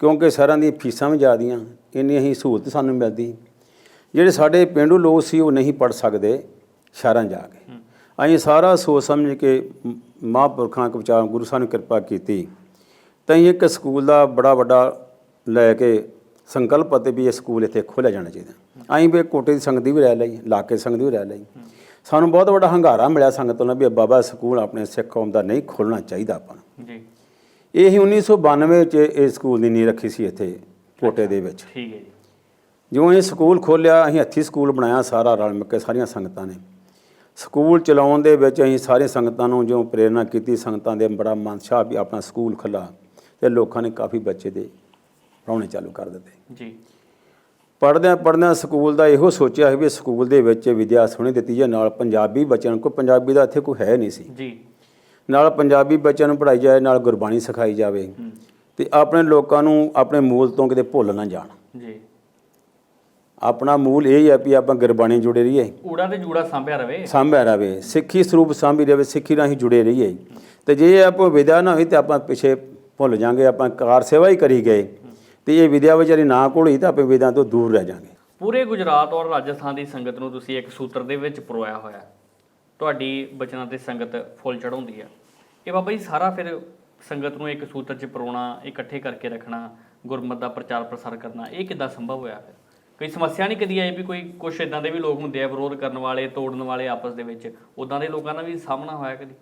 ਕਿਉਂਕਿ ਸ਼ਹਿਰਾਂ ਦੀਆਂ ਫੀਸਾਂ ਵੀ ਜ਼ਿਆਦੀਆਂ। ਇੰਨੀ ਹੀ ਸਹੂਲਤ ਸਾਨੂੰ ਮਿਲਦੀ। ਜਿਹੜੇ ਸਾਡੇ ਪਿੰਡੂ ਲੋਕ ਸੀ ਉਹ ਨਹੀਂ ਪੜ੍ਹ ਸਕਦੇ ਸ਼ਹਿਰਾਂ ਜਾ ਕੇ। ਅਸੀਂ ਸਾਰਾ ਸੋਚ ਸਮਝ ਕੇ ਮਹਾਂਪੁਰਖਾਂ ਕੇ ਵਿਚਾਰ ਗੁਰੂ ਸਾਹਿਬ ਨੇ ਕਿਰਪਾ ਕੀਤੀ। ਤਾਂ ਇੱਕ ਸਕੂਲ ਦਾ ਬੜਾ ਵੱਡਾ ਲੈ ਕੇ ਸੰਕਲਪ ਅਤੇ ਵੀ ਇਹ ਸਕੂਲ ਇੱਥੇ ਖੋਲ੍ਹਿਆ ਜਾਣਾ ਚਾਹੀਦਾ। ਅਸੀਂ ਵੀ ਕੋਟੇ ਦੀ ਸੰਗਤ ਦੀ ਵੀ ਰਹਿ ਲਈ ਇਲਾਕੇ ਸੰਗਤ ਦੀ ਵੀ ਰਹਿ ਲਈ। ਸਾਨੂੰ ਬਹੁਤ ਵੱਡਾ ਹੰਗਾਰਾ ਮਿਲਿਆ ਸੰਗਤ ਨਾਲ ਵੀ ਬਾਬਾ ਸਕੂਲ ਆਪਣੇ ਸਿੱਖ ਕੌਮ ਦਾ ਨਹੀਂ ਖੋਲ੍ਹਣਾ ਚਾਹੀਦਾ ਆਪਾਂ ਜੀ। ਇਹ ਹੀ 1992 ਚ ਇਹ ਸਕੂਲ ਦੀ ਨੀਂਹ ਰੱਖੀ ਸੀ ਇੱਥੇ। ਕੋਟੇ ਦੇ ਵਿੱਚ। ਠੀਕ ਹੈ ਜੀ। ਜਿਉਂ ਇਹ ਸਕੂਲ ਖੋਲ੍ਹਿਆ ਅਸੀਂ ਹੱਥੀ ਸਕੂਲ ਬਣਾਇਆ ਸਾਰਾ ਰਲ ਮਿਲ ਕੇ ਸਾਰੀਆਂ ਸੰਗਤਾਂ ਨੇ। ਸਕੂਲ ਚਲਾਉਣ ਦੇ ਵਿੱਚ ਅਸੀਂ ਸਾਰੀਆਂ ਸੰਗਤਾਂ ਨੂੰ ਜਿਉਂ ਪ੍ਰੇਰਣਾ ਕੀਤੀ ਸੰਗਤਾਂ ਦੇ ਬੜਾ ਮਨਸ਼ਾ ਵੀ ਆਪਣਾ ਸਕੂਲ ਖੁੱਲ੍ਹਾ ਤੇ ਲੋਕਾਂ ਨੇ ਕਾਫੀ ਬੱਚੇ ਦੇ ਪੜ੍ਹਾਉਣੇ ਚਾਲੂ ਕਰ ਦਿੱਤੇ। ਜੀ। ਪੜ੍ਹਦਿਆਂ ਪੜ੍ਹਦਿਆਂ ਸਕੂਲ ਦਾ ਇਹੋ ਸੋਚਿਆ ਸੀ ਵੀ ਸਕੂਲ ਦੇ ਵਿੱਚ ਵਿਦਿਆ ਸੋਹਣੀ ਦਿੱਤੀ ਜਾਏ ਨਾਲ ਪੰਜਾਬੀ ਬੱਚਿਆਂ ਨੂੰ ਕੋਈ ਪੰਜਾਬੀ ਦਾ ਇੱਥੇ ਕੋਈ ਹੈ ਨਹੀਂ ਸੀ। ਜੀ। ਨਾਲ ਪੰਜਾਬੀ ਬੱਚਿਆਂ ਨੂੰ ਪੜ੍ਹਾਈ ਜਾਏ ਨਾਲ ਗੁਰਬਾਣੀ ਸਿਖਾਈ ਜਾਵੇ। ਤੇ ਆਪਣੇ ਲੋਕਾਂ ਨੂੰ ਆਪਣੇ ਮੂਲ ਤੋਂ ਕਿਤੇ ਭੁੱਲ ਨਾ ਜਾਣ। ਜੀ। ਆਪਣਾ ਮੂਲ ਇਹ ਹੀ ਹੈ ਵੀ ਆਪਾਂ ਗੁਰਬਾਣੀ ਜੁੜੇ ਰਹੀਏ। ਊੜਾ ਤੇ ਜੂੜਾ ਸਾਂਭਿਆ ਰਵੇ। ਸਾਂਭਿਆ ਰਵੇ ਸਿੱਖੀ ਸਰੂਪ ਸਾਂਭੀ ਰਵੇ ਸਿੱਖੀ ਰਾਹੀਂ ਜੁੜੇ ਰਹੀਏ। ਤੇ ਜੇ ਆਪਾਂ ਵਿਦਿਆ ਨਾ ਹੋਈ ਤੇ ਆਪਾਂ ਪਿੱਛੇ ਭੁੱਲ ਜਾਾਂਗੇ ਆਪਾਂ ਕਾਰ ਸੇਵਾ ਹੀ ਕਰੀ ਗਏ। ਤੇ ਇਹ ਵਿਦਿਆ ਵਿਚਾਰੀ ਨਾ ਕੋਲੀ ਤਾਂ ਆਪਾਂ ਵਿਦਿਆ ਤੋਂ ਦੂਰ ਰਹਿ ਜਾਾਂਗੇ। ਪੂਰੇ ਗੁਜਰਾਤ ਔਰ ਰਾਜਸਥਾਨ ਦੀ ਸੰਗਤ ਨੂੰ ਤੁਸੀਂ ਇੱਕ ਸੂਤਰ ਦੇ ਵਿੱਚ ਪਰੋਇਆ ਹੋਇਆ। ਹੈ। ਤੁਹਾਡੀ ਬਚਨਾਂ ਤੇ ਸੰਗਤ ਫੁੱਲ ਚੜਾਉਂਦੀ ਆ। ਇਹ ਬਾਬਾ ਜੀ ਸਾਰਾ ਫਿਰ ਸੰਗਤ ਨੂੰ ਇੱਕ ਸੂਤਰ 'ਚ ਪਰੋਣਾ ਇਕੱਠੇ ਕਰਕੇ ਰੱਖਣਾ ਗੁਰਮਤ ਦਾ ਪ੍ਰਚਾਰ ਪ੍ਰਸਾਰ ਕਰਨਾ ਇਹ ਕਿੱਦਾਂ ਸੰਭਵ ਹੋਇਆ ਫਿਰ? ਕੋਈ ਸਮੱਸਿਆ ਨਹੀਂ ਕਦੀ ਆਈ ਵੀ ਕੋਈ ਕੁਛ ਇਦਾਂ ਦੇ ਵੀ ਲੋਕ ਹੁੰਦੇ ਆ ਵਿਰੋਧ ਕਰਨ ਵਾਲੇ ਤੋੜਨ ਵਾਲੇ ਆਪਸ ਦੇ ਵਿੱਚ? ਉਦਾਂ ਦੇ ਲੋਕਾਂ ਦਾ ਵੀ ਸਾਹਮਣਾ ਹੋਇਆ ਕਦੀ?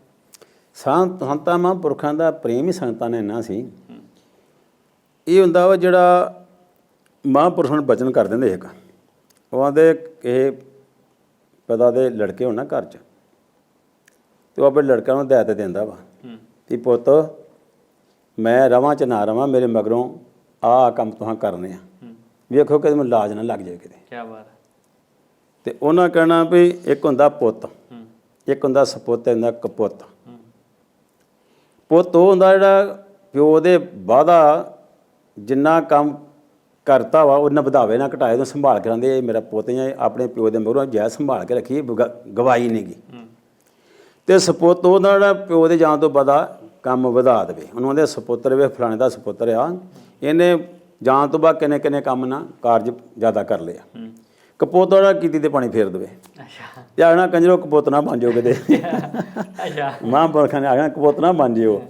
ਸੰਤ ਸੰਤਾਂ ਮਹਾਂਪੁਰਖਾਂ ਦਾ ਪ੍ਰੇਮ ਹੀ ਸੰਗਤਾਂ ਨੇ ਇੰਨਾ ਸੀ। ਇਹ ਹੁੰਦਾ ਵਾ ਜਿਹੜਾ ਮਹਾਂਪੁਰਖਾਂ ਨੂੰ ਬਚਨ ਕਰ ਦਿੰਦੇ ਇੱਕ। ਉਹ ਆਂਦੇ ਇਹ ਪਤਾ ਦੇ ਲੜਕੇ ਹੋਣ ਘਰ 'ਚ। ਤੇ ਉਹ ਆਪਣੇ ਲੜਕਿਆਂ ਨੂੰ ਹਦਾਇਤ ਦਿੰਦਾ ਵਾ ਹੂੰ। ਵੀ ਪੁੱਤ ਮੈਂ ਰਵਾਂ ਚ ਨਾ ਰਵਾਂ ਮੇਰੇ ਮਗਰੋਂ ਆਹ ਕੰਮ ਤੁਹਾਂ ਕਰਨੇ ਆ। ਹੂੰ। ਵੇਖੋ ਕਿ ਮੈਨੂੰ ਲਾਜ ਨਾ ਲੱਗ ਜਾਏ ਕਿਤੇ। ਕੀ ਬਾਤ ਹੈ। ਤੇ ਉਹਨਾਂ ਕਹਿਣਾ ਵੀ ਇੱਕ ਹੁੰਦਾ ਪੁੱਤ ਹੂੰ। ਇੱਕ ਹੁੰਦਾ ਸਪੁੱਤ ਹੁੰਦਾ ਕਪੁੱਤ। ਹੂੰ। ਪੁੱਤ ਉਹ ਹੁੰਦਾ ਜਿਹੜਾ ਪਿਓ ਦੇ ਵਾਦਾ ਜਿੰਨਾ ਕੰਮ ਕਰਤਾ ਵਾ ਉਹਨਾਂ ਵਧਾਵੇ ਨਾ ਘਟਾਏ ਤੋਂ ਸੰਭਾਲ ਕੇ ਰਹਿੰਦੇ ਇਹ ਮੇਰਾ ਪੁੱਤ ਜਾਂ ਆਪਣੇ ਪਿਓ ਦੇ ਮਗਰੋਂ ਜੈ ਸੰਭਾਲ ਕੇ ਰੱਖੀ ਗਵਾਈ ਨਹੀਂਗੀ ਹੂੰ। ਤੇ ਸਪੁੱਤ ਉਹਦਾ ਜਿਹੜਾ ਪਿਓ ਦੇ ਜਾਣ ਤੋਂ ਬਾਅਦ ਕੰਮ ਵਧਾ ਦੇਵੇ। ਉਹਨੂੰ ਕਹਿੰਦੇ ਸਪੁੱਤਰ ਵੇ ਫਲਾਣੇ ਦਾ ਸਪੁੱਤਰ ਆ। ਇਹਨੇ ਜਾਣ ਤੋਂ ਬਾਅਦ ਕਿੰਨੇ ਕਿੰਨੇ ਕੰਮ ਨਾ ਕਾਰਜ ਜ਼ਿਆਦਾ ਕਰ ਲਿਆ ਹੂੰ। ਕਪੋਤ ਵਾਲਾ ਕੀਤੀ ਤੇ ਪਾਣੀ ਫੇਰ ਦੇਵੇ। ਅੱਛਾ। ਤੇ ਆਣਾ ਕੰਜਰੋ ਕਪੋਤ ਨਾ ਬਣ ਜਾਓ ਕਿਤੇ। ਅੱਛਾ। ਮਹਾਂਪੁਰਖਾਂ ਨੇ ਆਖਣਾ ਕਪੋਤ ਨਾ ਬਣ ਜਿਓ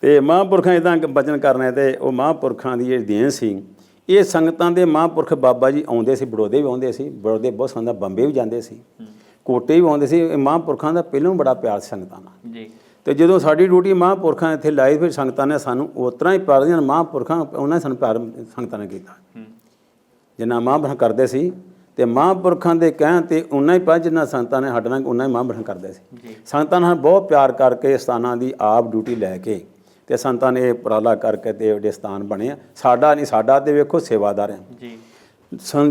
ਤੇ ਮਹਾਂਪੁਰਖਾਂ ਇਦਾਂ ਬਚਨ ਕਰਨੇ ਤੇ ਉਹ ਮਹਾਂਪੁਰਖਾਂ ਦੀ ਜਿਹੜੀ ਦੇਣ ਸੀ ਇਹ ਸੰਗਤਾਂ ਦੇ ਮਹਾਂਪੁਰਖ ਬਾਬਾ ਜੀ ਆਉਂਦੇ ਸੀ ਬੜੋਦੇ ਵੀ ਆਉਂਦੇ ਸੀ ਬੜੋਦੇ ਬਹੁਤ ਸੰਗਤਾਂ ਬੰਬੇ ਵੀ ਜਾਂਦੇ ਸੀ ਕੋਟੇ ਵੀ ਆਉਂਦੇ ਸੀ। ਇਹ ਮਹਾਂਪੁਰਖਾਂ ਦਾ ਪਹਿਲਾਂ ਬੜਾ ਪਿਆਰ ਸੰਗਤਾਂ ਨਾਲ। ਜੀ। ਤੇ ਜਦੋਂ ਸਾਡੀ ਡਿਊਟੀ ਮਹਾਂਪੁਰਖਾਂ ਇੱਥੇ ਲਾਈ ਫਿਰ ਸੰਗਤਾਂ ਨੇ ਸਾਨੂੰ ਉਸ ਤਰ੍ਹਾਂ ਹੀ ਪਿਆਰ ਦੀਆਂ ਮਹਾਂਪੁਰਖਾਂ ਉਹਨਾਂ ਨੇ ਸਾਨੂੰ ਪਿਆਰ ਸੰਗਤਾਂ ਨੇ ਕੀਤਾ। ਹੂੰ। ਜਿੰਨਾ ਮਹਾਂਪੁਰਖ ਕਰਦੇ ਸੀ ਤੇ ਮਹਾਂਪੁਰਖਾਂ ਦੇ ਕਹਿਣ ਤੇ ਉਨਾ ਹੀ ਪਾ ਜਿੰਨਾ ਸੰਤਾਂ ਨੇ ਸਾਡੇ ਨਾਲ ਉਨਾ ਹੀ ਮਹਾਂਪੁਰਖ ਕਰਦੇ ਸੀ। ਸੰਤਾਂ ਨਾਲ ਬਹੁਤ ਪਿਆਰ ਕਰਕੇ ਸਥਾਨਾਂ ਦੀ ਆਪ ਡਿਊਟੀ ਲੈ ਕੇ ਤੇ ਸੰਤਾਂ ਨੇ ਇਹ ਉਪਰਾਲਾ ਕਰਕੇ ਤੇ ਜਿਹੜੇ ਸਥਾਨ ਬਣੇ ਸਾਡਾ ਨਹੀਂ ਸਾਡਾ ਤੇ ਵੇਖੋ ਸੇਵਾਦਾਰ ਆ। ਜੀ।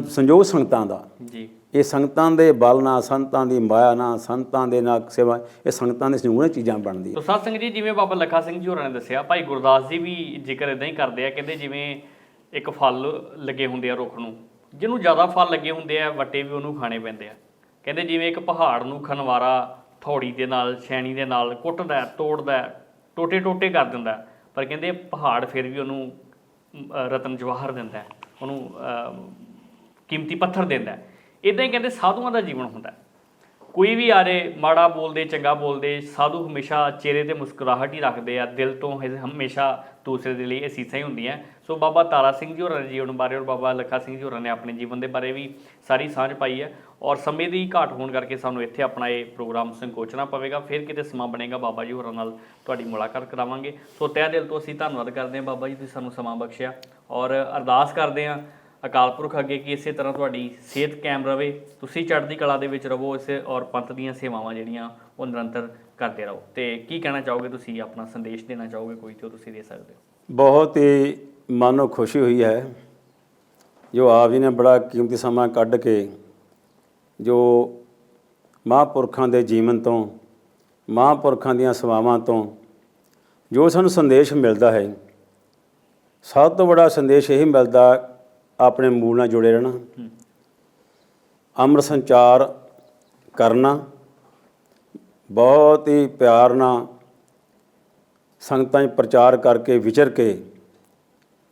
ਸੰਜੋਗ ਸੰਗਤਾਂ ਦਾ। ਜੀ। ਇਹ ਸੰਗਤਾਂ ਦੇ ਬਲ ਨਾਲ ਸੰਤਾਂ ਦੀ ਮਾਇਆ ਨਾਲ ਸੰਤਾਂ ਦੇ ਨਾਲ ਸੇਵਾ, ਇਹ ਸੰਗਤਾਂ ਦੇ ਸੰਯੋਗ ਨਾਲ ਚੀਜ਼ਾਂ ਬਣਦੀਆਂ। ਤੋ ਸਤ ਸਿੰਘ ਜੀ, ਜਿਵੇਂ ਬਾਬਾ ਲੱਖਾ ਸਿੰਘ ਜੀ ਹੋਰਾਂ ਨੇ ਦੱਸਿਆ, ਭਾਈ ਗੁਰਦਾਸ ਜੀ ਵੀ ਜ਼ਿਕਰ ਇਦਾਂ ਹੀ ਕਰਦੇ ਆ, ਕਹਿੰਦੇ ਜਿਵੇਂ ਇੱਕ ਫਲ ਲੱਗੇ ਹੁੰਦੇ ਆ ਰੁੱਖ ਨੂੰ, ਜਿਹਨੂੰ ਜ਼ਿਆਦਾ ਫਲ ਲੱਗੇ ਹੁੰਦੇ ਆ, ਵੱਟੇ ਵੀ ਉਹਨੂੰ ਖਾਣੇ ਪੈਂਦੇ ਆ। ਕਹਿੰਦੇ ਜਿਵੇਂ ਇੱਕ ਪਹਾੜ ਨੂੰ ਖਨਵਾਰਾ ਥੌੜੀ ਦੇ ਨਾਲ, ਛੈਣੀ ਦੇ ਨਾਲ ਕੁੱਟਦਾ, ਤੋੜਦਾ ਟੋਟੇ ਟੋਟੇ ਕਰ ਦਿੰਦਾ, ਪਰ ਕਹਿੰਦੇ ਪਹਾੜ ਫਿਰ ਵੀ ਉਹਨੂੰ ਰਤਨ ਜਵਾਹਰ ਦਿੰਦਾ, ਉਹਨੂੰ ਕੀਮਤੀ ਪੱਥਰ ਦਿੰਦਾ। ਇਦਾਂ ਹੀ ਕਹਿੰਦੇ ਸਾਧੂਆਂ ਦਾ ਜੀਵਨ ਹੁੰਦਾ ਕੋਈ ਵੀ ਆਰੇ ਮਾੜਾ ਬੋਲਦੇ, ਚੰਗਾ ਬੋਲਦੇ, ਸਾਧੂ ਹਮੇਸ਼ਾ ਚਿਹਰੇ ਤੇ ਮੁਸਕਰਾਹਟ ਹੀ ਰੱਖਦੇ ਆ, ਦਿਲ ਤੋਂ ਹਮੇਸ਼ਾ ਦੂਸਰੇ ਦੇ ਲਈ ਅਸੀਸਾਂ ਹੀ ਹੁੰਦੀਆਂ। ਸੋ ਬਾਬਾ ਤਾਰਾ ਸਿੰਘ ਜੀ ਹੋਰਾਂ ਦੇ ਜੀਵਨ ਬਾਰੇ ਔਰ ਬਾਬਾ ਲੱਖਾ ਸਿੰਘ ਜੀ ਹੋਰਾਂ ਨੇ ਆਪਣੇ ਜੀਵਨ ਦੇ ਬਾਰੇ ਵੀ ਸਾਰੀ ਸਾਂਝ ਪਾਈ ਹੈ ਔਰ ਸਮੇਂ ਦੀ ਘਾਟ ਹੋਣ ਕਰਕੇ ਸਾਨੂੰ ਇੱਥੇ ਆਪਣਾ ਇਹ ਪ੍ਰੋਗਰਾਮ ਸੰਕੋਚਣਾ ਪਵੇਗਾ। ਫਿਰ ਕਿਤੇ ਸਮਾਂ ਬਣੇਗਾ, ਬਾਬਾ ਜੀ ਹੋਰਾਂ ਨਾਲ ਤੁਹਾਡੀ ਮੁਲਾਕਾਤ ਕਰਾਵਾਂਗੇ। ਸੋ ਤਹਿ ਦਿਲ ਤੋਂ ਅਸੀਂ ਧੰਨਵਾਦ ਕਰਦੇ ਹਾਂ ਬਾਬਾ ਜੀ, ਤੁਸੀਂ ਸਾਨੂੰ ਸਮਾਂ ਬਖਸ਼ਿਆ ਔਰ ਅਰਦਾਸ ਕਰਦੇ ਹਾਂ ਅਕਾਲ ਪੁਰਖ ਅੱਗੇ ਕਿ ਇਸੇ ਤਰ੍ਹਾਂ ਤੁਹਾਡੀ ਸਿਹਤ ਕਾਇਮ ਰਵੇ, ਤੁਸੀਂ ਚੜ੍ਹਦੀ ਕਲਾ ਦੇ ਵਿੱਚ ਰਹੋ ਇਸੇ ਔਰ ਪੰਥ ਦੀਆਂ ਸੇਵਾਵਾਂ ਜਿਹੜੀਆਂ ਉਹ ਨਿਰੰਤਰ ਕਰਦੇ ਰਹੋ। ਤੇ ਕੀ ਕਹਿਣਾ ਚਾਹੋਗੇ ਤੁਸੀਂ? ਆਪਣਾ ਸੰਦੇਸ਼ ਦੇਣਾ ਚਾਹੋਗੇ ਕੋਈ ਤੇ ਉਹ ਤੁਸੀਂ ਦੇ ਸਕਦੇ ਹੋ। ਬਹੁਤ ਹੀ ਮਨ ਨੂੰ ਖੁਸ਼ੀ ਹੋਈ ਹੈ, ਜੋ ਆਪ ਜੀ ਨੇ ਬੜਾ ਕੀਮਤੀ ਸਮਾਂ ਕੱਢ ਕੇ ਜੋ ਮਹਾਂਪੁਰਖਾਂ ਦੇ ਜੀਵਨ ਤੋਂ, ਮਹਾਂਪੁਰਖਾਂ ਦੀਆਂ ਸੇਵਾਵਾਂ ਤੋਂ ਜੋ ਸਾਨੂੰ ਸੰਦੇਸ਼ ਮਿਲਦਾ ਹੈ, ਸਭ ਤੋਂ ਬੜਾ ਸੰਦੇਸ਼ ਇਹ ਮਿਲਦਾ ਆਪਣੇ ਮੂਲ ਨਾਲ ਜੁੜੇ ਰਹਿਣਾ। ਅਮਰ ਸੰਚਾਰ ਕਰਨਾ, ਬਹੁਤ ਹੀ ਪਿਆਰ ਨਾਲ ਸੰਗਤਾਂ 'ਚ ਪ੍ਰਚਾਰ ਕਰਕੇ ਵਿਚਰ ਕੇ,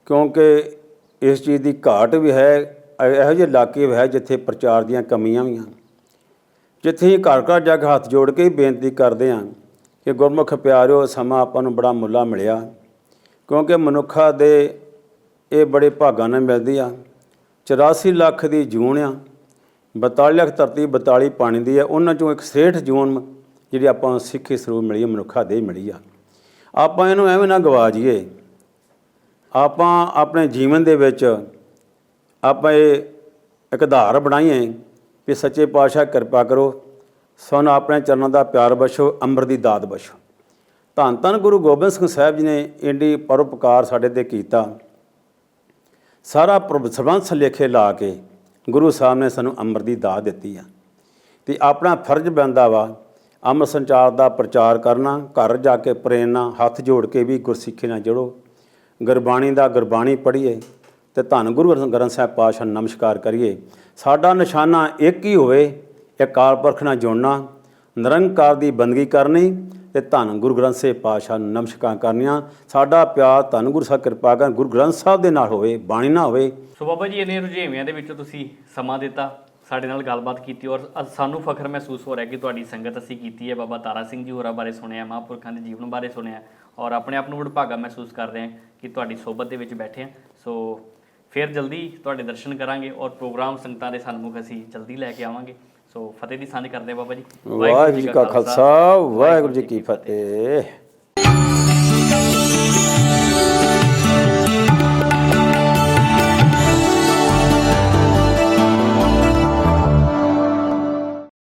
ਕਿਉਂਕਿ ਇਸ ਚੀਜ਼ ਦੀ ਘਾਟ ਵੀ ਹੈ, ਇਹੋ ਜਿਹੇ ਇਲਾਕੇ ਵੀ ਹੈ ਜਿੱਥੇ ਪ੍ਰਚਾਰ ਦੀਆਂ ਕਮੀਆਂ ਵੀ ਹਨ। ਜਿੱਥੇ ਹੀ ਘਰ ਘਰ ਜਾ ਕੇ ਹੱਥ ਜੋੜ ਕੇ ਹੀ ਬੇਨਤੀ ਕਰਦੇ ਹਾਂ ਕਿ ਗੁਰਮੁਖ ਪਿਆਰਿਓ, ਸਮਾਂ ਆਪਾਂ ਨੂੰ ਬੜਾ ਮੁੱਲਾ ਮਿਲਿਆ। ਕਿਉਂਕਿ ਮਨੁੱਖਾ ਦੇ ਇਹ ਬੜੇ ਭਾਗਾਂ ਨਾਲ ਮਿਲਦੀ ਆ। 84 ਲੱਖ ਦੀ ਜੂਨ ਆ। 42 ਲੱਖ ਧਰਤੀ 42 ਪਾਣੀ ਦੀ ਆ। ਉਹਨਾਂ ਚੋਂ ਇੱਕ 66 ਜੂਨ ਜਿਹੜੀ ਆਪਾਂ ਨੂੰ ਸਿੱਖੀ ਸਰੂਪ ਮਿਲੀ ਆ, ਮਨੁੱਖਾ ਦੇ ਮਿਲੀ ਆ। ਆਪਾਂ ਇਹਨੂੰ ਐਵੇਂ ਨਾ ਗਵਾ ਜੀਏ ਆਪਾਂ ਆਪਣੇ ਜੀਵਨ ਦੇ ਵਿੱਚ ਆਪਾਂ ਇਹ ਇੱਕ ਆਧਾਰ ਬਣਾਈਏ ਵੀ ਸੱਚੇ ਪਾਤਸ਼ਾਹ ਕਿਰਪਾ ਕਰੋ, ਸਾਨੂੰ ਆਪਣੇ ਚਰਨਾਂ ਦਾ ਪਿਆਰ ਬਖਸ਼ੋ, ਅੰਮ੍ਰਿਤ ਦੀ ਦਾਤ ਬਖਸ਼ੋ। ਧੰਨ ਧੰਨ ਗੁਰੂ ਗੋਬਿੰਦ ਸਿੰਘ ਸਾਹਿਬ ਜੀ ਨੇ ਇੰਡੀ ਪਰਉਪਕਾਰ ਸਾਡੇ ਤੇ ਕੀਤਾ। ਸਾਰਾ ਸਰਬੰਸ ਲੇਖੇ ਲਾ ਕੇ ਗੁਰੂ ਸਾਹਿਬ ਨੇ ਸਾਨੂੰ ਅੰਮ੍ਰਿਤ ਦੀ ਦਾਤ ਦਿੱਤੀ ਆ। ਤੇ ਆਪਣਾ ਫਰਜ਼ ਬਣਦਾ ਵਾ ਅੰਮ੍ਰਿਤ ਸੰਚਾਰ ਦਾ ਪ੍ਰਚਾਰ ਕਰਨਾ, ਘਰ ਜਾ ਕੇ ਪ੍ਰੇਰਨਾ, ਹੱਥ ਜੋੜ ਕੇ ਵੀ ਗੁਰਸਿੱਖੀ ਨਾਲ ਜੁੜੋ। ਗੁਰਬਾਣੀ ਦਾ ਗੁਰਬਾਣੀ ਪੜ੍ਹੀਏ ਤੇ ਧੰਨ ਗੁਰੂ ਗ੍ਰੰਥ ਸਾਹਿਬ ਪਾਤਸ਼ਾਹ ਨਮਸਕਾਰ ਕਰੀਏ। ਸਾਡਾ ਨਿਸ਼ਾਨਾ ਇੱਕ ਹੀ ਹੋਵੇ ਅਕਾਲ ਪੁਰਖ ਨਾਲ ਜੁੜਨਾ, ਨਿਰੰਕਾਰ ਦੀ ਬੰਦਗੀ ਕਰਨੀ ਤੇ ਧੰਨ ਗੁਰੂ ਗ੍ਰੰਥ ਸਾਹਿਬ ਪਾਤਸ਼ਾਹ ਨੂੰ ਨਮਸਕਾਰ ਕਰਨੀਆਂ ਸਾਡਾ ਪਿਆਰ ਧੰਨ ਗੁਰੂ ਸਾਹਿਬ ਕਿਰਪਾ ਕਰਨ ਗੁਰੂ ਗ੍ਰੰਥ ਸਾਹਿਬ ਦੇ ਨਾਲ ਹੋਵੇ, ਬਾਣੀ ਨਾਲ ਹੋਵੇ। ਸੋ ਬਾਬਾ ਜੀ ਇਹਨੇ ਰੁਝੇਵਿਆਂ ਦੇ ਵਿੱਚ ਤੁਸੀਂ ਸਮਾਂ ਦਿੱਤਾ, ਸਾਡੇ ਨਾਲ ਗੱਲਬਾਤ ਕੀਤੀ ਔਰ ਸਾਨੂੰ ਫਖਰ ਮਹਿਸੂਸ ਹੋ ਰਿਹਾ ਕਿ ਤੁਹਾਡੀ ਸੰਗਤ ਅਸੀਂ ਕੀਤੀ ਹੈ। ਬਾਬਾ ਤਾਰਾ ਸਿੰਘ ਜੀ ਹੋਰਾਂ ਬਾਰੇ ਸੁਣਿਆ, ਮਹਾਂਪੁਰਖਾਂ ਦੇ ਜੀਵਨ ਬਾਰੇ ਸੁਣਿਆ ਔਰ ਆਪਣੇ ਆਪ ਨੂੰ ਵਡਭਾਗਾ ਮਹਿਸੂਸ ਕਰ ਰਹੇ ਹਾਂ ਕਿ ਤੁਹਾਡੀ ਸੋਬਤ ਦੇ ਵਿੱਚ ਬੈਠੇ ਹਾਂ। ਸੋ ਫਿਰ ਜਲਦੀ ਤੁਹਾਡੇ ਦਰਸ਼ਨ ਕਰਾਂਗੇ ਔਰ ਪ੍ਰੋਗਰਾਮ ਸੰਗਤਾਂ ਦੇ ਸਨਮੁਖ ਅਸੀਂ ਜਲਦੀ ਲੈ ਕੇ ਆਵਾਂਗੇ। ਸੋ ਫਤਿਹ ਦੀ ਸਾਂਝ ਕਰਦੇ ਆ ਬਾਬਾ ਜੀ। ਵਾਹਿਗੁਰੂ ਜੀ ਕਾ ਖਾਲਸਾ ਵਾਹਿਗੁਰੂ ਜੀ ਕੀ ਫਤਿਹ।